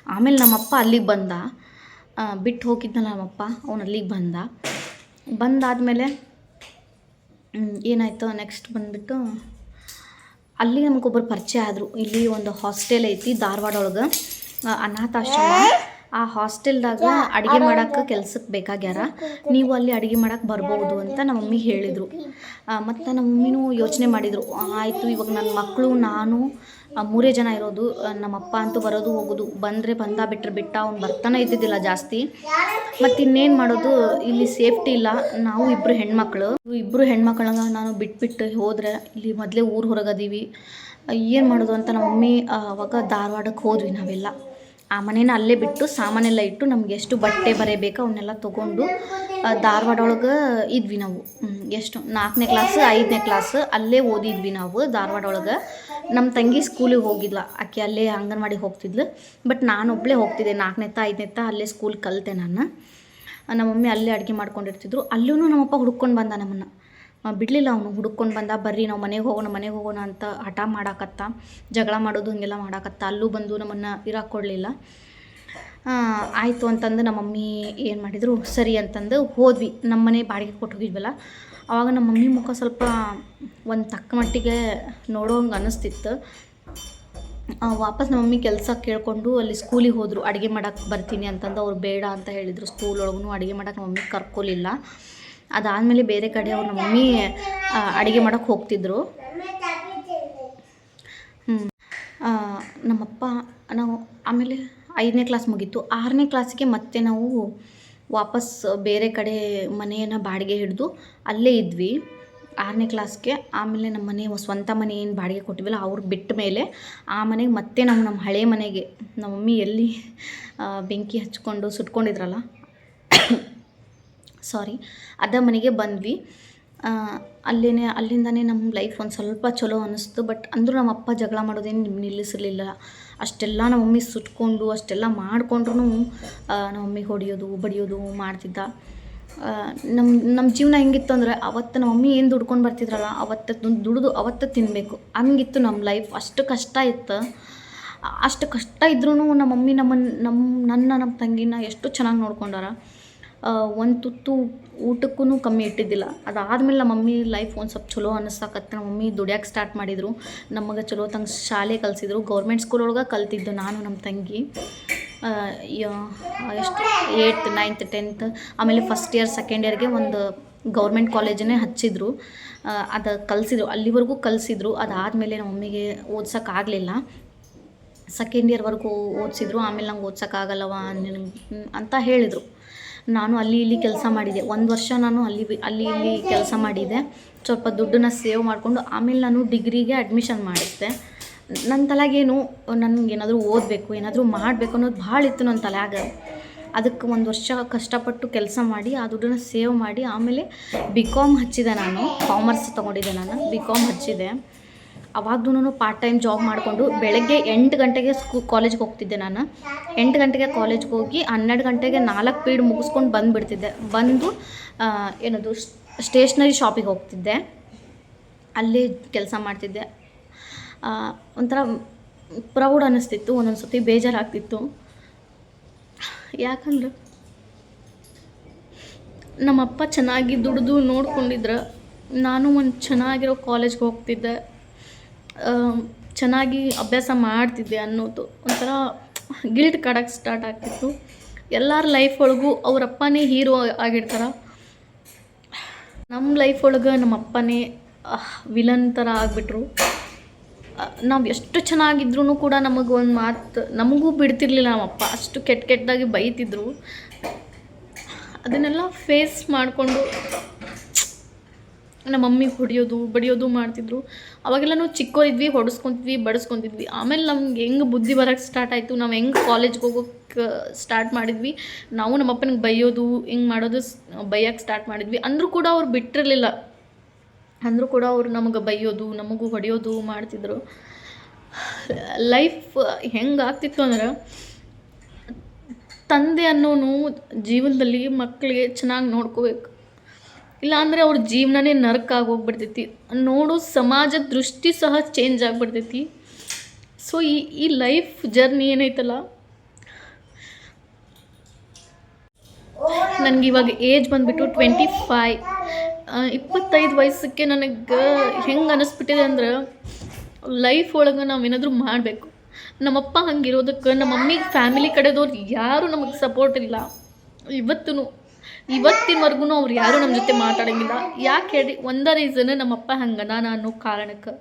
ಆಮೇಲೆ ನಮ್ಮಪ್ಪ ಅಲ್ಲಿಗೆ ಬಂದ. ಬಿಟ್ಟು ಹೋಗಿದ್ನಲ್ಲ ನಮ್ಮಪ್ಪ ಅವನು ಅಲ್ಲಿಗೆ ಬಂದ. ಬಂದಾದಮೇಲೆ ಏನಾಯ್ತು ನೆಕ್ಸ್ಟ್ ಬಂದುಬಿಟ್ಟು, ಅಲ್ಲಿ ನಮಗೊಬ್ಬರು ಪರಿಚಯ ಆದರು. ಇಲ್ಲಿ ಒಂದು ಹಾಸ್ಟೆಲ್ ಐತಿ ಧಾರವಾಡ ಒಳಗೆ. ಅನಾಥಾಶ್ರಮ. ಆ ಹಾಸ್ಟೆಲ್ದಾಗ ಅಡುಗೆ ಮಾಡೋಕ್ಕೆ ಕೆಲ್ಸಕ್ಕೆ ಬೇಕಾಗ್ಯಾರ? ನೀವು ಅಲ್ಲಿ ಅಡುಗೆ ಮಾಡೋಕ್ಕೆ ಬರ್ಬೋದು ಅಂತ ನಮ್ಮ ಮಮ್ಮಿ ಹೇಳಿದರು. ಮತ್ತು ನಮ್ಮ ಮಮ್ಮಿನೂ ಯೋಚನೆ ಮಾಡಿದರು. ಆಯಿತು ಇವಾಗ ನನ್ನ ಮಕ್ಕಳು ನಾನು ಮೂರೇ ಜನ ಇರೋದು ನಮ್ಮಪ್ಪ ಅಂತೂ ಬರೋದು ಹೋಗೋದು. ಬಂದರೆ ಬಂದ ಬಿಟ್ಟರೆ ಬಿಟ್ಟ ಅವ್ನು ಬರ್ತಾನೆ ಇದ್ದಿದ್ದಿಲ್ಲ ಜಾಸ್ತಿ. ಮತ್ತು ಇನ್ನೇನು ಮಾಡೋದು ಇಲ್ಲಿ ಸೇಫ್ಟಿ ಇಲ್ಲ. ನಾವು ಇಬ್ಬರು ಹೆಣ್ಮಕ್ಳು. ಇಬ್ಬರು ಹೆಣ್ಮಕ್ಳನ್ನ ನಾನು ಬಿಟ್ಬಿಟ್ಟು ಹೋದರೆ ಇಲ್ಲಿ ಮೊದಲೇ ಊರು ಹೊರಗದೀವಿ. ಏನು ಮಾಡೋದು ಅಂತ ನಮ್ಮ ಮಮ್ಮಿ ಅವಾಗ ಧಾರವಾಡಕ್ಕೆ ಹೋದ್ವಿ ನಾವೆಲ್ಲ. ಆ ಮನೇನ ಅಲ್ಲೇ ಬಿಟ್ಟು ಸಾಮಾನೆಲ್ಲ ಇಟ್ಟು ನಮ್ಗೆ ಎಷ್ಟು ಬಟ್ಟೆ ಬರೆ ಬೇಕೋ ಅವನ್ನೆಲ್ಲ ತೊಗೊಂಡು ಧಾರವಾಡ ಒಳಗೆ ಇದ್ವಿ ನಾವು. ಎಷ್ಟು? ನಾಲ್ಕನೇ ಕ್ಲಾಸ್ ಐದನೇ ಕ್ಲಾಸ್ ಅಲ್ಲೇ ಓದಿದ್ವಿ ನಾವು ಧಾರವಾಡ ಒಳಗೆ ನಮ್ಮ ತಂಗಿ ಸ್ಕೂಲಿಗೆ ಹೋಗಿಲ್ಲ ಆಕೆ ಅಲ್ಲೇ ಅಂಗನವಾಡಿಗೆ ಹೋಗ್ತಿದ್ಲು. ಬಟ್ ನಾನು ಒಬ್ಬಳೇ ಹೋಗ್ತಿದ್ದೆ. ಐದನೇ ತ ಅಲ್ಲೇ ಸ್ಕೂಲ್ ಕಲಿತೆ ನಾನು. ನಮ್ಮ ಮಮ್ಮಿ ಅಲ್ಲೇ ಅಡುಗೆ ಮಾಡ್ಕೊಂಡಿರ್ತಿದ್ರು. ಅಲ್ಲೂ ನಮ್ಮಪ್ಪ ಹುಡ್ಕೊಂಡು ಬಂದ ನಮ್ಮನ್ನು. ಬಿಡಲಿಲ್ಲ ಅವನು ಹುಡುಕೊಂಡು ಬಂದ ಬರ್ರಿ ನಾವು ಮನೆಗೆ ಹೋಗೋಣ ಮನೆಗೆ ಹೋಗೋಣ ಅಂತ ಹಠ ಮಾಡಾಕತ್ತ ಜಗಳ ಮಾಡೋದು ಹಾಗೆಲ್ಲ ಮಾಡಾಕತ್ತ ಅಲ್ಲೂ ಬಂದು ನಮ್ಮನ್ನು ಇರಾಕ್ ಕೊಡಲಿಲ್ಲ ಆಯಿತು ಅಂತಂದು ನಮ್ಮ ಮಮ್ಮಿ ಏನು ಮಾಡಿದರು ಸರಿ ಅಂತಂದು ಹೋದ್ವಿ. ನಮ್ಮ ಮನೆ ಬಾಡಿಗೆ ಕೊಟ್ಟು ಹೋಗಿದ್ವಲ್ಲ ಆವಾಗ ನಮ್ಮ ಮಮ್ಮಿ ಮುಖ ಸ್ವಲ್ಪ ಒಂದು ತಕ್ಕ ಮಟ್ಟಿಗೆ ನೋಡೋಂಗೆ ಅನ್ನಿಸ್ತಿತ್ತು ಆ, ವಾಪಸ್ ನಮ್ಮ ಮಮ್ಮಿ ಕೆಲಸ ಕೇಳಿಕೊಂಡು ಅಲ್ಲಿ ಸ್ಕೂಲಿಗೆ ಹೋದರು ಅಡುಗೆ ಮಾಡೋಕ್ಕೆ ಬರ್ತೀನಿ ಅಂತಂದು ಅವ್ರು ಬೇಡ ಅಂತ ಹೇಳಿದರು ಸ್ಕೂಲ್ ಒಳಗೂ ಅಡುಗೆ ನಮ್ಮ ಮಮ್ಮಿ ಕರ್ಕೊಲಿಲ್ಲ. ಅದಾದಮೇಲೆ ಬೇರೆ ಕಡೆ ಅವ್ರು ಮಮ್ಮಿ ಅಡುಗೆ ಮಾಡಕ್ಕೆ ಹೋಗ್ತಿದ್ರು. ನಮ್ಮಪ್ಪ, ನಾವು ಆಮೇಲೆ ಐದನೇ ಕ್ಲಾಸ್ ಮುಗೀತು. ಆರನೇ ಕ್ಲಾಸಿಗೆ ಮತ್ತೆ ನಾವು ವಾಪಸ್ ಬೇರೆ ಕಡೆ ಮನೆಯನ್ನು ಬಾಡಿಗೆ ಹಿಡಿದು ಅಲ್ಲೇ ಇದ್ವಿ. ಆರನೇ ಕ್ಲಾಸ್ಗೆ ಆಮೇಲೆ ನಮ್ಮ ಮನೆ ಸ್ವಂತ ಮನೆ ಏನು ಬಾಡಿಗೆ ಕೊಟ್ಟಿವಲ್ಲ ಅವ್ರು ಬಿಟ್ಟ ಮೇಲೆ ಆ ಮನೆಗೆ ಮತ್ತೆ ನಾವು ನಮ್ಮ ಹಳೆ ಮನೆಗೆ, ನಮ್ಮ ಮಮ್ಮಿ ಎಲ್ಲಿ ಬೆಂಕಿ ಹಚ್ಕೊಂಡು ಸುಟ್ಕೊಂಡಿದ್ರಲ್ಲ ಸಾರಿ ಅದ ಮನೆಗೆ ಬಂದ್ವಿ. ಅಲ್ಲೇ ಅಲ್ಲಿಂದನೇ ನಮ್ಮ ಲೈಫ್ ಒಂದು ಸ್ವಲ್ಪ ಚಲೋ ಅನ್ನಿಸ್ತು ಬಟ್ ಅಂದರೂ ನಮ್ಮ ಅಪ್ಪ ಜಗಳ ಮಾಡೋದೇನು ನಿಲ್ಲಿಸಿರಲಿಲ್ಲ ಅಷ್ಟೆಲ್ಲ ನಮ್ಮ ಮಮ್ಮಿ ಸುಟ್ಕೊಂಡು, ಅಷ್ಟೆಲ್ಲ ಮಾಡಿಕೊಂಡ್ರೂ ನಮ್ಮ ಮಮ್ಮಿ ಹೊಡೆಯೋದು, ಬಡಿಯೋದು ಮಾಡ್ತಿದ್ದ. ನಮ್ಮ ನಮ್ಮ ಜೀವನ ಹೆಂಗಿತ್ತು ಅಂದರೆ ಅವತ್ತು ನಮ್ಮ ಮಮ್ಮಿ ಏನು ದುಡ್ಕೊಂಡು ಬರ್ತಿದ್ರಲ್ಲ, ಅವತ್ತು ದುಡ್ದು ಅವತ್ತು ತಿನ್ನಬೇಕು ಹಂಗಿತ್ತು ನಮ್ಮ ಲೈಫ್ ಅಷ್ಟು ಕಷ್ಟ ಇತ್ತು. ಅಷ್ಟು ಕಷ್ಟ ಇದ್ರೂ ನಮ್ಮ ಮಮ್ಮಿ ನಮ್ಮನ್ನು ನಮ್ಮ ನನ್ನ ನಮ್ಮ ತಂಗಿನ ಎಷ್ಟು ಚೆನ್ನಾಗಿ ನೋಡ್ಕೊಂಡಾರ. ಒಂದು ತುತ್ತು ಊಟಕ್ಕೂ ಕಮ್ಮಿ ಇಟ್ಟಿದ್ದಿಲ್ಲ. ಅದಾದಮೇಲೆ ನಮ್ಮ ಮಮ್ಮಿ ಲೈಫ್ ಒಂದು ಸ್ವಲ್ಪ ಚಲೋ ಅನ್ನಿಸ್ತಾಕತ್ತೆ ನಮ್ಮ ಮಮ್ಮಿ ದುಡಿಯೋಕೆ ಸ್ಟಾರ್ಟ್ ಮಾಡಿದರು. ನಮಗೆ ಚಲೋ ತಂಗ ಶಾಲೆ ಕಲಿಸಿದ್ರು. ಗೌರ್ಮೆಂಟ್ ಸ್ಕೂಲ್ ಒಳಗೆ ಕಲ್ತಿದ್ದು ನಾನು, ನಮ್ಮ ತಂಗಿ. ಎಷ್ಟು? ಏಯ್ತ್ ನೈನ್ತ್ ಟೆಂತ್ ಆಮೇಲೆ ಫಸ್ಟ್ ಇಯರ್ ಸೆಕೆಂಡ್ ಇಯರ್ಗೆ ಒಂದು ಗೌರ್ಮೆಂಟ್ ಕಾಲೇಜನ್ನೇ ಹಚ್ಚಿದ್ರು. ಅದು ಕಲಿಸಿದ್ರು. ಅಲ್ಲಿವರೆಗೂ ಕಲಿಸಿದ್ರು. ಅದಾದಮೇಲೆ ನಮ್ಮ ಮಮ್ಮಿಗೆ ಓದ್ಸೋಕ್ಕಾಗಲಿಲ್ಲ ಸೆಕೆಂಡ್ ಇಯರ್ವರೆಗೂ ಓದಿಸಿದ್ರು. ಆಮೇಲೆ ನಂಗೆ ಓದ್ಸೋಕ್ಕಾಗಲ್ಲವ ನಿನಗೆ ಅಂತ ಹೇಳಿದರು. ನಾನು ಅಲ್ಲಿ ಇಲ್ಲಿ ಕೆಲಸ ಮಾಡಿದೆ. ಒಂದು ವರ್ಷ ನಾನು ಅಲ್ಲಿ ಅಲ್ಲಿ ಇಲ್ಲಿ ಕೆಲಸ ಮಾಡಿದೆ. ಸ್ವಲ್ಪ ದುಡ್ಡನ್ನ ಸೇವ್ ಮಾಡಿಕೊಂಡು ಆಮೇಲೆ ನಾನು ಡಿಗ್ರಿಗೆ ಅಡ್ಮಿಷನ್ ಮಾಡಿಸಿದೆ. ನನ್ನ ತಲೆಗೇನು, ನನಗೆ ಏನಾದರೂ ಓದಬೇಕು, ಏನಾದರೂ ಮಾಡಬೇಕು ಅನ್ನೋದು ಭಾಳ ಇತ್ತು ನನ್ನ ತಲೆಯಾಗ ಅದಕ್ಕೆ ಒಂದು ವರ್ಷ ಕಷ್ಟಪಟ್ಟು ಕೆಲಸ ಮಾಡಿ, ಆ ದುಡ್ಡನ್ನ ಸೇವ್ ಮಾಡಿ ಆಮೇಲೆ ಬಿ ಕಾಮ್ ಹಚ್ಚಿದೆ ನಾನು. ಕಾಮರ್ಸ್ ತೊಗೊಂಡಿದ್ದೆ ನಾನು. ಬಿ ಕಾಮ್ ಹಚ್ಚಿದೆ. ಅವಾಗ್ಲೂ ಪಾರ್ಟ್ ಟೈಮ್ ಜಾಬ್ ಮಾಡಿಕೊಂಡು ಬೆಳಗ್ಗೆ ಎಂಟು ಗಂಟೆಗೆ ಸ್ಕೂ ಕಾಲೇಜ್ಗೆ ಹೋಗ್ತಿದ್ದೆ ನಾನು. ಎಂಟು ಗಂಟೆಗೆ ಕಾಲೇಜ್ಗೆ ಹೋಗಿ ಹನ್ನೆರಡು ಗಂಟೆಗೆ ನಾಲ್ಕು ಪೀಡ್ ಮುಗಿಸ್ಕೊಂಡು ಬಂದುಬಿಡ್ತಿದ್ದೆ. ಬಂದು ಏನದು ಸ್ಟೇಷ್ನರಿ ಶಾಪಿಗೆ ಹೋಗ್ತಿದ್ದೆ. ಅಲ್ಲಿ ಕೆಲಸ ಮಾಡ್ತಿದ್ದೆ. ಒಂಥರ ಪ್ರೌಡ್ ಅನ್ನಿಸ್ತಿತ್ತು ಒಂದೊಂದು ಸತಿ ಬೇಜಾರಾಗ್ತಿತ್ತು. ಯಾಕಂದ್ರೆ ನಮ್ಮಪ್ಪ ಚೆನ್ನಾಗಿ ದುಡಿದು ನೋಡ್ಕೊಂಡಿದ್ರೆ, ನಾನು ಒಂದು ಚೆನ್ನಾಗಿರೋ ಕಾಲೇಜ್ಗೆ ಹೋಗ್ತಿದ್ದೆ. ಚೆನ್ನಾಗಿ ಅಭ್ಯಾಸ ಮಾಡ್ತಿದ್ದೆ ಅನ್ನೋದು. ಒಂಥರ ಗಿಲ್ಟ್ ಕಾಡಕ್ಕೆ ಸ್ಟಾರ್ಟ್ ಆಗ್ತಿತ್ತು. ಎಲ್ಲರ ಲೈಫ್ ಒಳಗೂ ಅವ್ರ ಅಪ್ಪನೇ ಹೀರೋ ಆಗಿರ್ತಾರೆ. ನಮ್ಮ ಲೈಫ್ ಒಳಗೆ ನಮ್ಮ ಅಪ್ಪನೇ ವಿಲನ್ ಥರ ಆಗಿಬಿಟ್ರು. ನಾವು ಎಷ್ಟು ಚೆನ್ನಾಗಿದ್ರು ಕೂಡ ನಮಗೆ ಒಂದು ಮಾತು ನಮಗೂ ಬಿಡ್ತಿರ್ಲಿಲ್ಲ ನಮ್ಮಪ್ಪ ಅಷ್ಟು ಕೆಟ್ಟ ಕೆಟ್ಟದಾಗಿ ಬೈತಿದ್ರು. ಅದನ್ನೆಲ್ಲ ಫೇಸ್ ಮಾಡಿಕೊಂಡು ನಮ್ಮ ಮಮ್ಮಿ ಹೊಡಿಯೋದು, ಬಡಿಯೋದು ಮಾಡ್ತಿದ್ರು. ಅವಾಗೆಲ್ಲ ನಾವು ಚಿಕ್ಕವರಿದ್ವಿ ಹೊಡೆಸ್ಕೊತಿದ್ವಿ, ಬಡಿಸ್ಕೊತಿದ್ವಿ. ಆಮೇಲೆ ನಮ್ಗೆ ಹೆಂಗೆ ಬುದ್ಧಿ ಬರೋಕ್ಕೆ ಸ್ಟಾರ್ಟ್ ಆಯಿತು, ನಾವು ಹೆಂಗೆ ಕಾಲೇಜ್ಗೆ ಹೋಗೋಕ್ಕೆ ಸ್ಟಾರ್ಟ್ ಮಾಡಿದ್ವಿ. ನಾವು ನಮ್ಮ ಅಪ್ಪನಿಗೆ ಬೈಯೋದು, ಹಿಂಗೆ ಮಾಡೋದು ಬೈಯೋಕ್ಕೆ ಸ್ಟಾರ್ಟ್ ಮಾಡಿದ್ವಿ. ಅಂದರೂ ಕೂಡ ಅವ್ರು ಬಿಟ್ಟಿರಲಿಲ್ಲ. ಅಂದರೂ ಕೂಡ ಅವರು ನಮಗೆ ಬೈಯೋದು, ನಮಗೂ ಹೊಡೆಯೋದು ಮಾಡ್ತಿದ್ರು. ಲೈಫ್ ಹೆಂಗೆ ಆಗ್ತಿತ್ತು ಅಂದ್ರೆ, ತಂದೆ ಅನ್ನೋನು ಜೀವನದಲ್ಲಿ ಮಕ್ಕಳಿಗೆ ಚೆನ್ನಾಗಿ ನೋಡ್ಕೋಬೇಕು. ಇಲ್ಲಾಂದರೆ ಅವ್ರ ಜೀವನನೇ ನರಕ ಆಗೋಗ್ಬಿಡ್ತೈತಿ. ನೋಡೋ ಸಮಾಜದ ದೃಷ್ಟಿ ಸಹ ಚೇಂಜ್ ಆಗಿಬಿಡ್ತೈತಿ. ಸೊ ಈ ಈ ಲೈಫ್ ಜರ್ನಿ ಏನೈತಲ್ಲ? ನನಗೆ ಇವಾಗ ಏಜ್ ಬಂದುಬಿಟ್ಟು ಟ್ವೆಂಟಿ ಫೈ ಇಪ್ಪತ್ತೈದು ವಯಸ್ಸಕ್ಕೆ ನನಗೆ ಹೆಂಗೆ ಅನ್ನಿಸ್ಬಿಟ್ಟಿದೆ ಅಂದ್ರೆ ಲೈಫ್ ಒಳಗೆ ನಾವು ಏನಾದರೂ ಮಾಡಬೇಕು. ನಮ್ಮಪ್ಪ ಹಂಗಿರೋದಕ್ಕೆ ನಮ್ಮ ಮಮ್ಮಿಗೆ ಫ್ಯಾಮಿಲಿ ಕಡೆದವ್ರು ಯಾರೂ ನಮಗೆ ಸಪೋರ್ಟ್ ಇಲ್ಲ. ಇವತ್ತೂ ಇವತ್ತಿನವರೆಗೂ ಅವ್ರು ಯಾರೂ ನಮ್ಮ ಜೊತೆ ಮಾತಾಡಂಗಿಲ್ಲ. ಯಾಕೆ ಹೇಳಿ, ಒಂದೇ ರೀಸನ್ ನಮ್ಮಪ್ಪ ಹಂಗನ ಅನ್ನೋ ಕಾರಣಕ್ಕೆ.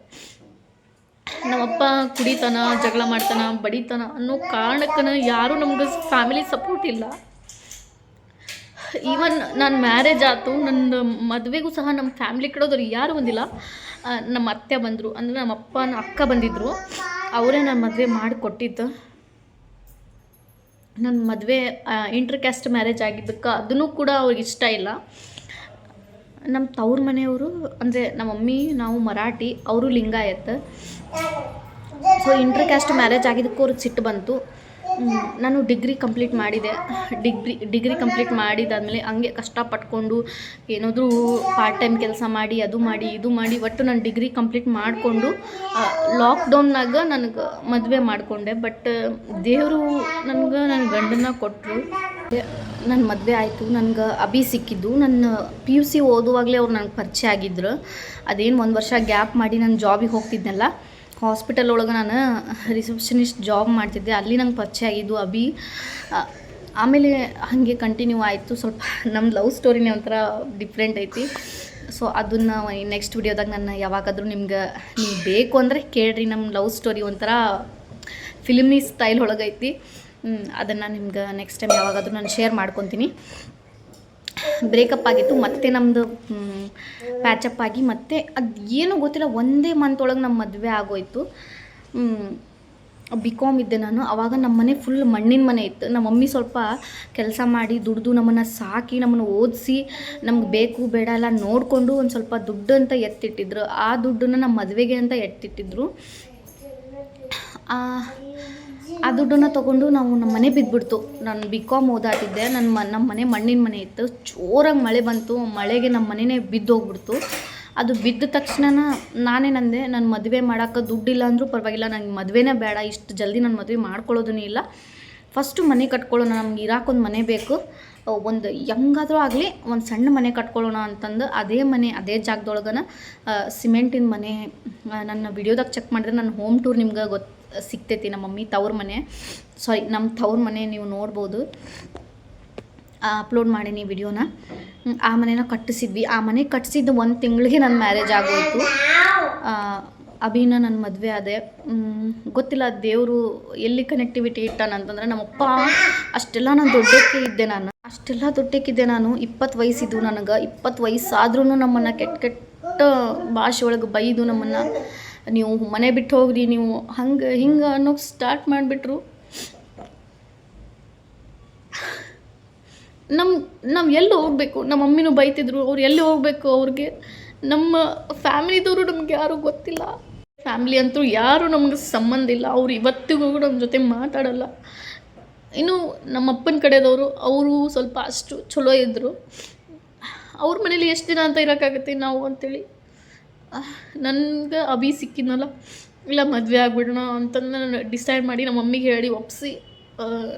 ನಮ್ಮಪ್ಪ ಕುಡಿತಾನ, ಜಗಳ ಮಾಡ್ತಾನ, ಬಡಿತಾನ ಅನ್ನೋ ಕಾರಣಕ್ಕನ ಯಾರೂ ನಮ್ಗೆ ಫ್ಯಾಮಿಲಿ ಸಪೋರ್ಟ್ ಇಲ್ಲ. ಈವನ್ ನಾನು ಮ್ಯಾರೇಜ್ ಆಯ್ತು ನನ್ನ ಮದುವೆಗೂ ಸಹ ನಮ್ಮ ಫ್ಯಾಮಿಲಿ ಕಡೆದವ್ರು ಯಾರು ಬಂದಿಲ್ಲ. ನಮ್ಮ ಅತ್ತೆ ಬಂದರು, ಅಂದರೆ ನಮ್ಮ ಅಪ್ಪನ ಅಕ್ಕ ಬಂದಿದ್ದರು ಅವರೇ ನನ್ನ ಮದುವೆ ಮಾಡಿಕೊಟ್ಟಿದ್ದು. ನನ್ನ ಮದುವೆ ಇಂಟರ್ ಕ್ಯಾಸ್ಟ್ ಮ್ಯಾರೇಜ್ ಆಗಿದ್ದಕ್ಕೆ, ಅದನ್ನು ಕೂಡ ಅವ್ರಿಗೆ ಇಷ್ಟ ಇಲ್ಲ. ನಮ್ಮ ತವ್ರ ಮನೆಯವರು, ಅಂದರೆ ನಮ್ಮ ಮಮ್ಮಿ, ನಾವು ಮರಾಠಿ, ಅವರು Lingayat. So inter caste marriage ಆಗಿದ್ದಕ್ಕೂ ಅವ್ರಿಗೆ ಸಿಟ್ಟು ಬಂತು. ನಾನು ಡಿಗ್ರಿ ಕಂಪ್ಲೀಟ್ ಮಾಡಿದೆ. ಡಿಗ್ರಿ ಡಿಗ್ರಿ ಕಂಪ್ಲೀಟ್ ಮಾಡಿದಾದ್ಮೇಲೆ ಹಂಗೆ ಕಷ್ಟಪಟ್ಕೊಂಡು ಏನಾದರೂ ಪಾರ್ಟ್ ಟೈಮ್ ಕೆಲಸ ಮಾಡಿ, ಅದು ಮಾಡಿ, ಇದು ಮಾಡಿ, ಒಟ್ಟು ನಾನು ಡಿಗ್ರಿ ಕಂಪ್ಲೀಟ್ ಮಾಡಿಕೊಂಡು ಲಾಕ್ಡೌನ್ನಾಗ ನನಗೆ ಮದುವೆ ಮಾಡಿಕೊಂಡೆ. ಬಟ್ ದೇವರು ನನಗೆ ನನ್ನ ಗಂಡನ ಕೊಟ್ಟರು ನನ್ನ ಮದುವೆ ಆಯಿತು. ನನಗೆ ಅಭಿ ಸಿಕ್ಕಿದ್ದು. ನನ್ನ ಪಿ ಯು ಸಿ ಓದುವಾಗಲೇ ಅವ್ರು ನನಗೆ ಪರಿಚಯ ಆಗಿದ್ರು. ಅದೇನು ಒಂದು ವರ್ಷ ಗ್ಯಾಪ್ ಮಾಡಿ ನಾನು ಜಾಬಿಗೆ ಹೋಗ್ತಿದ್ನಲ್ಲ ಹಾಸ್ಪಿಟಲ್ ಒಳಗೆ ನಾನು ರಿಸೆಪ್ಷನಿಸ್ಟ್ ಜಾಬ್ ಮಾಡ್ತಿದ್ದೆ. ಅಲ್ಲಿ ನಂಗೆ ಪರಿಚಯ ಆಗಿದ್ದು ಅಭಿ. ಆಮೇಲೆ ಹಾಗೆ ಕಂಟಿನ್ಯೂ ಆಯಿತು. ಸ್ವಲ್ಪ ನಮ್ಮ ಲವ್ ಸ್ಟೋರಿನೇ ಒಂಥರ ಡಿಫ್ರೆಂಟ್ ಐತಿ. ಸೊ ಅದನ್ನು ನೆಕ್ಸ್ಟ್ ವಿಡಿಯೋದಾಗ ನಾನು ಯಾವಾಗಾದರೂ ನಿಮ್ಗೆ, ನೀವು ಬೇಕು ಅಂದರೆ ಕೇಳ್ರಿ. ನಮ್ಮ ಲವ್ ಸ್ಟೋರಿ ಒಂಥರ ಫಿಲ್ಮಿ ಸ್ಟೈಲ್ ಒಳಗೈತಿ. ಅದನ್ನು ನಿಮ್ಗೆ ನೆಕ್ಸ್ಟ್ ಟೈಮ್ ಯಾವಾಗಾದರೂ ನಾನು ಶೇರ್ ಮಾಡ್ಕೊತೀನಿ. ಬ್ರೇಕಪ್ ಆಗಿತ್ತು, ಮತ್ತೆ ನಮ್ಮದು ಪ್ಯಾಚಪ್ ಆಗಿ, ಮತ್ತೆ ಅದು ಏನೂ ಗೊತ್ತಿಲ್ಲ, ಒಂದೇ ಮಂತ್ ಒಳಗೆ ನಮ್ಮ ಮದುವೆ ಆಗೋಯ್ತು. ಬಿ ಕಾಮ್ ಇದ್ದೆ ನಾನು ಆವಾಗ ನಮ್ಮ ಮನೆ ಫುಲ್ ಮಣ್ಣಿನ ಮನೆ ಇತ್ತು. ನಮ್ಮ ಮಮ್ಮಿ ಸ್ವಲ್ಪ ಕೆಲಸ ಮಾಡಿ, ದುಡ್ದು ನಮ್ಮನ್ನು ಸಾಕಿ, ನಮ್ಮನ್ನು ಓದಿಸಿ, ನಮ್ಗೆ ಬೇಕು, ಬೇಡ ಎಲ್ಲ ನೋಡಿಕೊಂಡು ಒಂದು ಸ್ವಲ್ಪ ದುಡ್ಡು ಅಂತ ಎತ್ತಿಟ್ಟಿದ್ರು. ಆ ದುಡ್ಡನ್ನು ನಮ್ಮ ಮದುವೆಗೆ ಅಂತ ಎತ್ತಿಟ್ಟಿದ್ರು. ಆ ದುಡ್ಡನ್ನು ತೊಗೊಂಡು ನಾವು ನಮ್ಮ ಮನೆ ಬಿದ್ದುಬಿಡ್ತು ನಾನು ಬಿ ಕಾಮ್ ಓದಾತಿದ್ದೆ. ನನ್ನ ಮ ನಮ್ಮ ಮನೆ ಮಣ್ಣಿನ ಮನೆ ಇತ್ತು. ಜೋರಾಗಿ ಮಳೆ ಬಂತು. ಮಳೆಗೆ ನಮ್ಮ ಮನೆನೇ ಬಿದ್ದು ಹೋಗ್ಬಿಡ್ತು ಅದು ಬಿದ್ದ ತಕ್ಷಣ ನಾನೇನಂದೆ ನಾನು ಮದುವೆ ಮಾಡೋಕೆ ದುಡ್ಡಿಲ್ಲ ಅಂದರೂ ಪರವಾಗಿಲ್ಲ. ನನಗೆ ಮದುವೆನೇ ಬೇಡ. ಇಷ್ಟು ಜಲ್ದಿ ನಾನು ಮದುವೆ ಮಾಡ್ಕೊಳ್ಳೋದೂ ಇಲ್ಲ. ಫಸ್ಟು ಮನೆ ಕಟ್ಕೊಳ್ಳೋಣ. ನಮ್ಗೆ ಇರಾಕೊಂದು ಮನೆ ಬೇಕು. ಒಂದು ಹೆಂಗಾದರೂ ಆಗಲಿ ಒಂದು ಸಣ್ಣ ಮನೆ ಕಟ್ಕೊಳ್ಳೋಣ ಅಂತಂದು ಅದೇ ಮನೆ, ಅದೇ ಜಾಗದೊಳಗನ ಸಿಮೆಂಟಿನ ಮನೆ ನನ್ನ ವಿಡಿಯೋದಾಗ ಚೆಕ್ ಮಾಡಿದ್ರೆ ನನ್ನ ಹೋಮ್ ಟೂರ್ ನಿಮ್ಗೆ ಗೊತ್ತು ಸಿಗ್ತೈತಿ ನಮ್ಮ ಮಮ್ಮಿ, ತವ್ರ ಮನೆ. ಸಾರಿ ನಮ್ಮ ತವ್ರ ಮನೆ ನೀವು ನೋಡ್ಬೋದು. ಅಪ್ಲೋಡ್ ಮಾಡೀನಿ ವಿಡಿಯೋನ. ಆ ಮನೆನ ಕಟ್ಟಿಸಿದ್ವಿ. ಆ ಮನೆ ಕಟ್ಟಿಸಿದ್ದು ಒಂದು ತಿಂಗಳಿಗೆ ನನ್ನ ಮ್ಯಾರೇಜ್ ಆಗೋಯ್ತು. ಅಭಿನ ನನ್ನ ಮದುವೆ ಆದೆ. ಗೊತ್ತಿಲ್ಲ ದೇವರು ಎಲ್ಲಿ ಕನೆಕ್ಟಿವಿಟಿ ಇಟ್ಟಾನಂತಂದ್ರೆ ನಮ್ಮಪ್ಪ ಅಷ್ಟೆಲ್ಲ ನಾನು ದೊಡ್ಡಕ್ಕೆ ಇದ್ದೆ ನಾನು. ಅಷ್ಟೆಲ್ಲ ದೊಡ್ಡಕ್ಕಿದ್ದೆ ನಾನು. ಇಪ್ಪತ್ತು ವಯಸ್ಸಿದ್ದು ನನಗೆ. ಇಪ್ಪತ್ತು ವಯಸ್ಸಾದ್ರೂ ನಮ್ಮನ್ನು ಕೆಟ್ಟ ಕೆಟ್ಟ ಭಾಷೆ ಒಳಗೆ ಬೈದು ನಮ್ಮನ್ನು ನೀವು ಮನೆ ಬಿಟ್ಟು ಹೋಗ್ರಿ, ನೀವು ಹಂಗೆ ಹಿಂಗೆ ಅನ್ನೋಕೆ ಸ್ಟಾರ್ಟ್ ಮಾಡಿಬಿಟ್ರು. ನಮ್ಮ ನಾವು ಎಲ್ಲಿ ಹೋಗಬೇಕು? ನಮ್ಮ ಮಮ್ಮಿನೂ ಬೈತಿದ್ರು, ಅವ್ರು ಎಲ್ಲಿ ಹೋಗಬೇಕು ಅವ್ರಿಗೆ? ನಮ್ಮ ಫ್ಯಾಮಿಲಿದವರು ನಮ್ಗೆ ಯಾರೂ ಗೊತ್ತಿಲ್ಲ. ಫ್ಯಾಮಿಲಿ ಅಂತೂ ಯಾರೂ ನಮ್ಗೆ ಸಂಬಂಧ ಇಲ್ಲ. ಅವ್ರು ಇವತ್ತಿಗೂ ನಮ್ಮ ಜೊತೆ ಮಾತಾಡಲ್ಲ. ಇನ್ನು ನಮ್ಮ ಅಪ್ಪನ ಕಡೆದವರು, ಅವರು ಸ್ವಲ್ಪ ಅಷ್ಟು ಚಲೋ ಇದ್ದರು ಅವ್ರ ಮನೇಲಿ ಎಷ್ಟು ದಿನ ಅಂತ ಇರೋಕ್ಕಾಗತ್ತೆ ನಾವು ಅಂತೇಳಿ. ನನ್ಗೆ ಅಭಿ ಸಿಕ್ಕಿದ್ನಲ್ಲ, ಇಲ್ಲ ಮದುವೆ ಆಗ್ಬಿಡೋಣ ಅಂತಂದು ನಾನು ಡಿಸೈಡ್ ಮಾಡಿ ನಮ್ಮ ಮಮ್ಮಿಗೆ ಹೇಳಿ ಒಪ್ಪಿಸಿ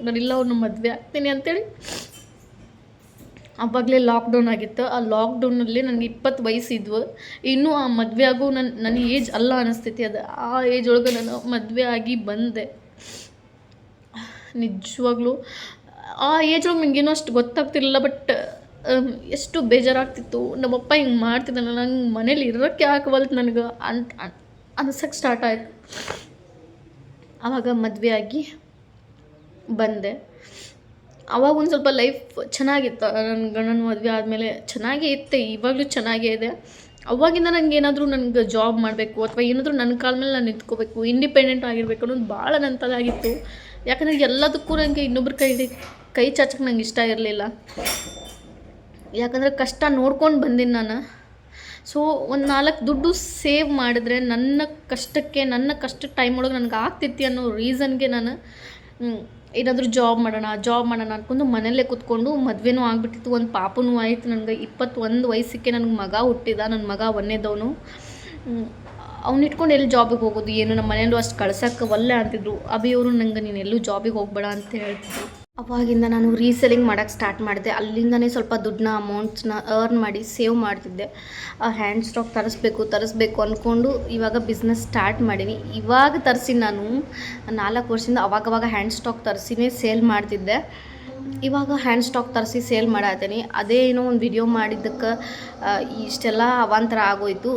ನಾನಿಲ್ಲ ಅವ್ರನ್ನ ಮದುವೆ ಆಗ್ತೀನಿ ಅಂತೇಳಿ. ಅವಾಗಲೇ ಲಾಕ್ಡೌನ್ ಆಗಿತ್ತು. ಆ ಲಾಕ್ಡೌನಲ್ಲಿ ನನಗೆ ಇಪ್ಪತ್ತು ವಯಸ್ಸಿದ್ವು. ಇನ್ನೂ ಆ ಮದುವೆ ಆಗೋ ನನ್ನ ನನ್ನ ಏಜ್ ಅಲ್ಲ ಅನಿಸ್ತೈತಿ. ಅದು, ಆ ಏಜ್ ಒಳಗೆ ನಾನು ಮದುವೆ ಆಗಿ ಬಂದೆ. ನಿಜವಾಗ್ಲೂ. ಆ ಏಜ್ ಒಳಗೆ ನನಗೇನೋ ಅಷ್ಟು ಗೊತ್ತಾಗ್ತಿರಲಿಲ್ಲ ಬಟ್ ಎಷ್ಟು ಬೇಜಾರಾಗ್ತಿತ್ತು. ನಮ್ಮಪ್ಪ ಹಿಂಗೆ ಮಾಡ್ತಿದ್ದಾನೆ, ನಂಗೆ ಮನೇಲಿ ಇರೋಕ್ಕೆ ಹಾಕವಲ್ತು ನನಗೆ ಅಂತ ಅನ್ಸಕ್ಕೆ ಸ್ಟಾರ್ಟ್ ಆಯಿತು. ಆವಾಗ ಮದುವೆ ಆಗಿ ಬಂದೆ. ಅವಾಗ ಒಂದು ಸ್ವಲ್ಪ ಲೈಫ್ ಚೆನ್ನಾಗಿತ್ತು ನನ್ನ ಗಂಡನ ಮದುವೆ ಆದಮೇಲೆ ಚೆನ್ನಾಗೇ ಇತ್ತೆ, ಇವಾಗಲೂ ಚೆನ್ನಾಗೇ ಇದೆ. ಅವಾಗಿಂದ ನನಗೆ ಏನಾದರೂ ನನಗೆ ಜಾಬ್ ಮಾಡಬೇಕು ಅಥವಾ ಏನಾದರೂ ನನ್ನ ಕಾಲ ಮೇಲೆ ನಾನು ನಿಂತ್ಕೋಬೇಕು ಇಂಡಿಪೆಂಡೆಂಟ್ ಆಗಿರಬೇಕು ಅನ್ನೋದು ಭಾಳ ನನ್ನ ತಲೆಯಾಗಿತ್ತು. ಯಾಕಂದರೆ ಎಲ್ಲದಕ್ಕೂ ನನಗೆ ಇನ್ನೊಬ್ರ ಕೈ ಕೈ ಚಾಚಕ್ಕೆ ನಂಗೆ ಇಷ್ಟ ಇರಲಿಲ್ಲ. ಯಾಕಂದರೆ ಕಷ್ಟ ನೋಡ್ಕೊಂಡು ಬಂದೀನಿ ನಾನು. ಸೊ ಒಂದು ನಾಲ್ಕು ದುಡ್ಡು ಸೇವ್ ಮಾಡಿದ್ರೆ ನನ್ನ ಕಷ್ಟಕ್ಕೆ, ನನ್ನ ಕಷ್ಟ ಟೈಮ್ ಒಳಗೆ ನನಗೆ ಆಗ್ತೈತಿ ಅನ್ನೋ ರೀಸನ್ಗೆ ನಾನು ಏನಾದರೂ ಜಾಬ್ ಮಾಡೋಣ ಜಾಬ್ ಮಾಡೋಣ ಅನ್ಕೊಂಡು ಮನೆಯಲ್ಲೇ ಕೂತ್ಕೊಂಡು ಮದುವೆನೂ ಆಗಿಬಿಟ್ಟಿತ್ತು. ಒಂದು ಪಾಪನೂ ಆಯಿತು. ನನಗೆ ಇಪ್ಪತ್ತೊಂದು ವಯಸ್ಸಿಗೆ ನನಗೆ ಮಗ ಹುಟ್ಟಿದ. ನನ್ನ ಮಗ ಒಂದೇದವನು ಅವ್ನು ಇಟ್ಕೊಂಡು ಎಲ್ಲಿ ಜಾಬಿಗೆ ಹೋಗೋದು? ಏನು? ನಮ್ಮ ಮನೆಯಲ್ಲೂ ಅಷ್ಟು ಕಳ್ಸಕ್ಕೆ ಒಲ್ಲೆ ಅಂತಿದ್ರು. ಅಭಿಯವರು ನಂಗೆ, ನೀನು ಎಲ್ಲೂ ಜಾಬಿಗೆ ಹೋಗ್ಬೇಡ ಅಂತ ಹೇಳ್ತಿದ್ರು. ಅವಾಗಿಂದ ನಾನು ರೀಸೆಲಿಂಗ್ ಮಾಡೋಕ್ಕೆ ಸ್ಟಾರ್ಟ್ ಮಾಡಿದೆ. ಅಲ್ಲಿಂದನೇ ಸ್ವಲ್ಪ ದುಡ್ಡನ್ನ ಅಮೌಂಟ್ಸ್ನ ಅರ್ನ್ ಮಾಡಿ ಸೇವ್ ಮಾಡ್ತಿದ್ದೆ. ಹ್ಯಾಂಡ್ ಸ್ಟಾಕ್ ತರಿಸ್ಬೇಕು ತರಿಸ್ಬೇಕು ಅಂದ್ಕೊಂಡು ಇವಾಗ ಬಿಸ್ನೆಸ್ ಸ್ಟಾರ್ಟ್ ಮಾಡೀನಿ. ಇವಾಗ ತರಿಸಿ ನಾನು ನಾಲ್ಕು ವರ್ಷದಿಂದ ಅವಾಗವಾಗ ಹ್ಯಾಂಡ್ ಸ್ಟಾಕ್ ತರಿಸಿನೇ ಸೇಲ್ ಮಾಡ್ತಿದ್ದೆ. ಇವಾಗ ಹ್ಯಾಂಡ್ ಸ್ಟಾಕ್ ತರಿಸಿ ಸೇಲ್ ಮಾಡತ್ತೀನಿ ಅದೇ ಏನೋ ಒಂದು ವಿಡಿಯೋ ಮಾಡಿದ್ದಕ್ಕೆ ಇಷ್ಟೆಲ್ಲ ಅವಾಂತರ ಆಗೋಯ್ತು.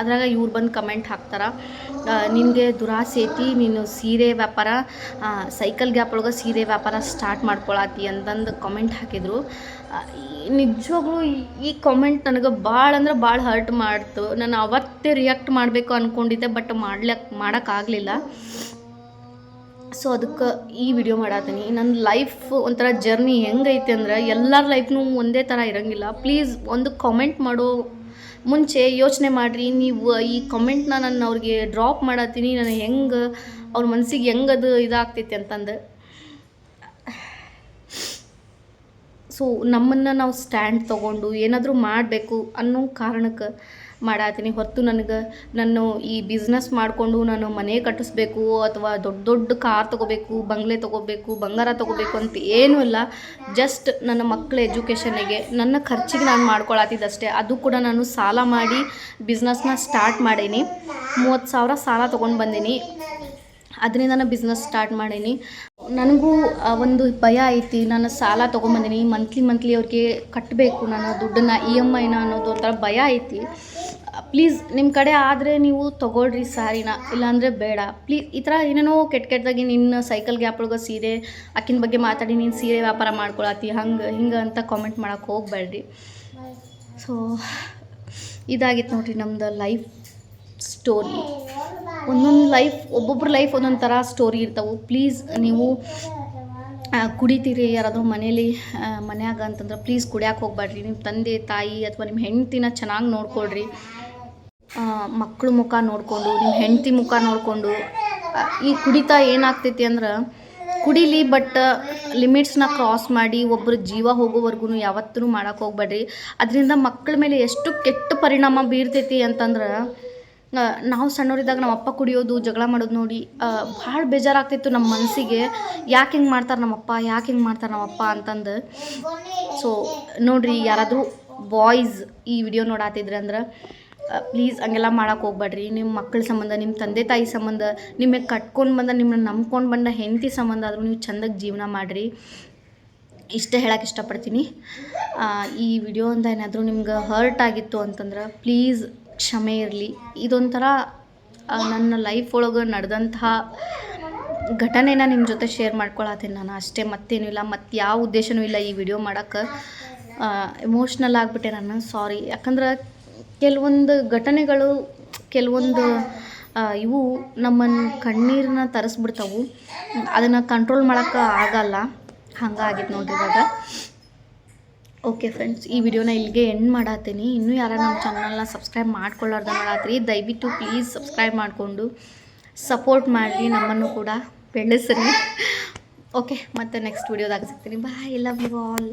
ಅದ್ರಾಗ ಇವ್ರು ಬಂದು ಕಮೆಂಟ್ ಹಾಕ್ತಾರೆ. ನಿನಗೆ ದುರಾಸೆ ಐತಿ, ನೀನು ಸೀರೆ ವ್ಯಾಪಾರ ಸೈಕಲ್ ಗ್ಯಾಪ್ ಒಳಗೆ ಸೀರೆ ವ್ಯಾಪಾರ ಸ್ಟಾರ್ಟ್ ಮಾಡ್ಕೊಳತಿ ಅಂತಂದು ಕಾಮೆಂಟ್ ಹಾಕಿದರು. ನಿಜವಾಗ್ಲೂ ಈ- ಕಾಮೆಂಟ್ ನನಗೆ ಭಾಳ ಅಂದ್ರೆ ಭಾಳ ಹರ್ಟ್ ಮಾಡ್ತು. ನಾನು ಅವತ್ತೇ ರಿಯಾಕ್ಟ್ ಮಾಡಬೇಕು ಅಂದ್ಕೊಂಡಿದ್ದೆ ಬಟ್ ಮಾಡ್ಲಿಕ್ಕೆ ಮಾಡೋಕ್ಕಾಗಲಿಲ್ಲ ಸೊ ಅದಕ್ಕೆ ಈ ವಿಡಿಯೋ ಮಾಡತ್ತೀನಿ ನನ್ನ ಲೈಫ್ ಒಂಥರ ಜರ್ನಿ ಹೆಂಗೈತೆ ಅಂದ್ರೆ ಎಲ್ಲರ ಲೈಫ್ನೂ ಒಂದೇ ಥರ ಇರೋಂಗಿಲ್ಲ. ಪ್ಲೀಸ್ ಒಂದು ಕಾಮೆಂಟ್ ಮಾಡೋ. ಮುಂಚೆ ಯೋಚನೆ ಮಾಡಿರಿ, ನೀವು ಈ ಕಮೆಂಟ್ನ ನಾನು ಅವ್ರಿಗೆ ಡ್ರಾಪ್ ಮಾಡತ್ತೀನಿ ನಾನು ಹೆಂಗೆ, ಅವ್ರ ಮನಸ್ಸಿಗೆ ಹೆಂಗದು ಇದಾಗ್ತೈತಿ ಅಂತಂದು. ಸೊ ನಮ್ಮನ್ನು ನಾವು ಸ್ಟ್ಯಾಂಡ್ ತೊಗೊಂಡು ಏನಾದರೂ ಮಾಡಬೇಕು ಅನ್ನೋ ಕಾರಣಕ್ಕೆ ಮಾಡತ್ತೀನಿ ಹೊರತು ನನಗೆ ನಾನು ಈ ಬಿಸ್ನೆಸ್ ಮಾಡಿಕೊಂಡು ನಾನು ಮನೆ ಕಟ್ಟಿಸ್ಬೇಕು ಅಥವಾ ದೊಡ್ಡ ದೊಡ್ಡ ಕಾರ್ ತೊಗೋಬೇಕು, ಬಂಗ್ಲೆ ತೊಗೋಬೇಕು, ಬಂಗಾರ ತೊಗೋಬೇಕು ಅಂತ ಏನೂ ಇಲ್ಲ. ಜಸ್ಟ್ ನನ್ನ ಮಕ್ಕಳ ಎಜುಕೇಷನಿಗೆ ನನ್ನ ಖರ್ಚಿಗೆ ನಾನು ಮಾಡ್ಕೊಳತ್ತಿದ್ದಷ್ಟೇ ಅದು ಕೂಡ ನಾನು ಸಾಲ ಮಾಡಿ ಬಿಸ್ನೆಸ್ನ ಸ್ಟಾರ್ಟ್ ಮಾಡೀನಿ. ಮೂವತ್ತು ಸಾವಿರ ಸಾಲ ತೊಗೊಂಡು ಬಂದೀನಿ. ಅದರಿಂದ ನಾನು ಬಿಸ್ನೆಸ್ ಸ್ಟಾರ್ಟ್ ಮಾಡೀನಿ. ನನಗೂ ಒಂದು ಭಯ ಐತಿ. ನಾನು ಸಾಲ ತೊಗೊಂಬಂದೀನಿ. ಮಂತ್ಲಿ ಮಂತ್ಲಿ ಅವ್ರಿಗೆ ಕಟ್ಟಬೇಕು ನಾನು ದುಡ್ಡನ್ನು ಇ ಎಂ ಐನ ಅನ್ನೋದು ಒಂಥರ ಭಯ ಐತಿ. ಪ್ಲೀಸ್ ನಿಮ್ಮ ಕಡೆ ಆದರೆ ನೀವು ತೊಗೊಳ್ರಿ ಸಾರಿನ. ಇಲ್ಲಾಂದರೆ ಬೇಡ. ಪ್ಲೀಸ್ ಈ ಥರ ಏನೇನೋ ಕೆಟ್ಟ ಕೆಟ್ಟದಾಗಿ ನಿನ್ನ ಸೈಕಲ್ ಗ್ಯಾಪ್ ಒಳಗೆ ಸೀರೆ, ಅಕ್ಕಿನ ಬಗ್ಗೆ ಮಾತಾಡಿ, ನೀನು ಸೀರೆ ವ್ಯಾಪಾರ ಮಾಡ್ಕೊಳತಿ ಹಂಗೆ, ಹಿಂಗೆ ಅಂತ ಕಾಮೆಂಟ್ ಮಾಡೋಕ್ಕೆ ಹೋಗ್ಬೇಡ್ರಿ ಸೊ ಇದಾಗಿತ್ತು ನೋಡ್ರಿ ನಮ್ಮದು ಲೈಫ್ ಸ್ಟೋರಿ ಒಂದೊಂದು ಲೈಫ್ ಒಬ್ಬೊಬ್ರ ಲೈಫ್ ಒಂದೊಂದು ಥರ ಸ್ಟೋರಿ ಇರ್ತಾವೆ. ಪ್ಲೀಸ್ ನೀವು ಕುಡಿತೀರಿ ಯಾರಾದರೂ ಮನೇಲಿ ಮನ್ಯಾಗ ಅಂತಂದ್ರೆ ಪ್ಲೀಸ್ ಕುಡಿಯೋಕೆ ಹೋಗ್ಬೇಡ್ರಿ ನಿಮ್ಮ ತಂದೆ, ತಾಯಿ ಅಥವಾ ನಿಮ್ಮ ಹೆಂಡ್ತಿನ ಚೆನ್ನಾಗಿ ನೋಡ್ಕೊಳ್ರಿ. ಮಕ್ಕಳು ಮುಖ ನೋಡಿಕೊಂಡು ನಿಮ್ಮ ಹೆಂಡತಿ ಮುಖ ನೋಡಿಕೊಂಡು ಈ ಕುಡಿತಾ ಏನಾಗ್ತೈತಿ ಅಂದ್ರೆ ಕುಡಿಲಿ ಬಟ್ ಲಿಮಿಟ್ಸ್ನ ಕ್ರಾಸ್ ಮಾಡಿ ಒಬ್ಬರು ಜೀವ ಹೋಗೋವರೆಗೂ ಯಾವತ್ತೂ ಮಾಡೋಕೆ ಹೋಗ್ಬೇಡ್ರಿ ಅದರಿಂದ ಮಕ್ಕಳ ಮೇಲೆ ಎಷ್ಟು ಕೆಟ್ಟ ಪರಿಣಾಮ ಬೀರ್ತೈತಿ ಅಂತಂದ್ರೆ ನಾವು ಸಣ್ಣವರಿದ್ದಾಗ ನಮ್ಮ ಅಪ್ಪ ಕುಡಿಯೋದು, ಜಗಳ ಮಾಡೋದು ನೋಡಿ ಭಾಳ ಬೇಜಾರಾಗ್ತಿತ್ತು ನಮ್ಮ ಮನಸ್ಸಿಗೆ ಯಾಕೆ ಹಿಂಗೆ ಮಾಡ್ತಾರೆ ನಮ್ಮಪ್ಪ, ಯಾಕೆ ಹಿಂಗೆ ಮಾಡ್ತಾರೆ ನಮ್ಮಪ್ಪ ಅಂತಂದು. ಸೊ ನೋಡಿರಿ, ಯಾರಾದರೂ ಬಾಯ್ಸ್ ಈ ವಿಡಿಯೋ ನೋಡಾತಿದ್ರೆ ಅಂದ್ರೆ ಪ್ಲೀಸ್ ಹಂಗೆಲ್ಲ ಮಾಡೋಕೆ ಹೋಗ್ಬೇಡ್ರಿ. ನಿಮ್ಮ ಮಕ್ಕಳ ಸಂಬಂಧ ನಿಮ್ಮ ತಂದೆ ತಾಯಿ ಸಂಬಂಧ, ನಿಮಗೆ ಕಟ್ಕೊಂಡು ಬಂದ ನಿಮ್ಮನ್ನ ನಂಬ್ಕೊಂಡು ಬಂದ ಹೆಂಡತಿ ಸಂಬಂಧ ಆದರೂ ನೀವು ಚೆಂದಾಗಿ ಜೀವನ ಮಾಡಿರಿ. ಇಷ್ಟೇ ಹೇಳಕ್ಕೆ ಇಷ್ಟಪಡ್ತೀನಿ. ಈ ವಿಡಿಯೋ ಅಂತ ಏನಾದರೂ ನಿಮ್ಗೆ ಹರ್ಟ್ ಆಗಿತ್ತು ಅಂತಂದ್ರೆ ಪ್ಲೀಸ್ ಕ್ಷಮೆ ಇರಲಿ. ಇದೊಂಥರ ನನ್ನ ಲೈಫ್ ಒಳಗೆ ನಡೆದಂತಹ ಘಟನೆನ ನಿಮ್ಮ ಜೊತೆ ಶೇರ್ ಮಾಡ್ಕೊಳತ್ತೀನಿ ನಾನು. ಅಷ್ಟೇ ಮತ್ತೇನೂ ಇಲ್ಲ. ಮತ್ತು ಯಾವ ಉದ್ದೇಶನೂ ಇಲ್ಲ ಈ ವಿಡಿಯೋ ಮಾಡೋಕ್ಕೆ. ಎಮೋಷ್ನಲ್ ಆಗಿಬಿಟ್ಟೆ ನಾನು. ಸಾರಿ ಯಾಕಂದ್ರೆ ಕೆಲವೊಂದು ಘಟನೆಗಳು, ಕೆಲವೊಂದು ಇವು ನಮ್ಮನ್ನು ಕಣ್ಣೀರನ್ನ ತರಿಸ್ಬಿಡ್ತಾವು. ಅದನ್ನು ಕಂಟ್ರೋಲ್ ಮಾಡೋಕ್ಕೆ ಆಗಲ್ಲ. ಹಂಗಾಗಿತ್ತು ನೋಡ್ರಿ ಇವಾಗ. ಓಕೆ ಫ್ರೆಂಡ್ಸ್ ಈ ವಿಡಿಯೋನ ಇಲ್ಲಿಗೆ ಎಂಡ್ ಮಾಡತ್ತೀನಿ ಇನ್ನೂ ಯಾರ ನಮ್ಮ ಚಾನಲ್ನ ಸಬ್ಸ್ಕ್ರೈಬ್ ಮಾಡ್ಕೊಳ್ಳಾರ್ದ ಮಾಡತ್ತೀರಿ ದಯವಿಟ್ಟು ಪ್ಲೀಸ್ ಸಬ್ಸ್ಕ್ರೈಬ್ ಮಾಡಿಕೊಂಡು ಸಪೋರ್ಟ್ ಮಾಡಿರಿ, ನಮ್ಮನ್ನು ಕೂಡ ಬೆಳೆಸ್ರಿ. ಓಕೆ ಮತ್ತೆ ನೆಕ್ಸ್ಟ್ ವಿಡಿಯೋದಾಗ ಸಿಗ್ತೀನಿ. Bye love you all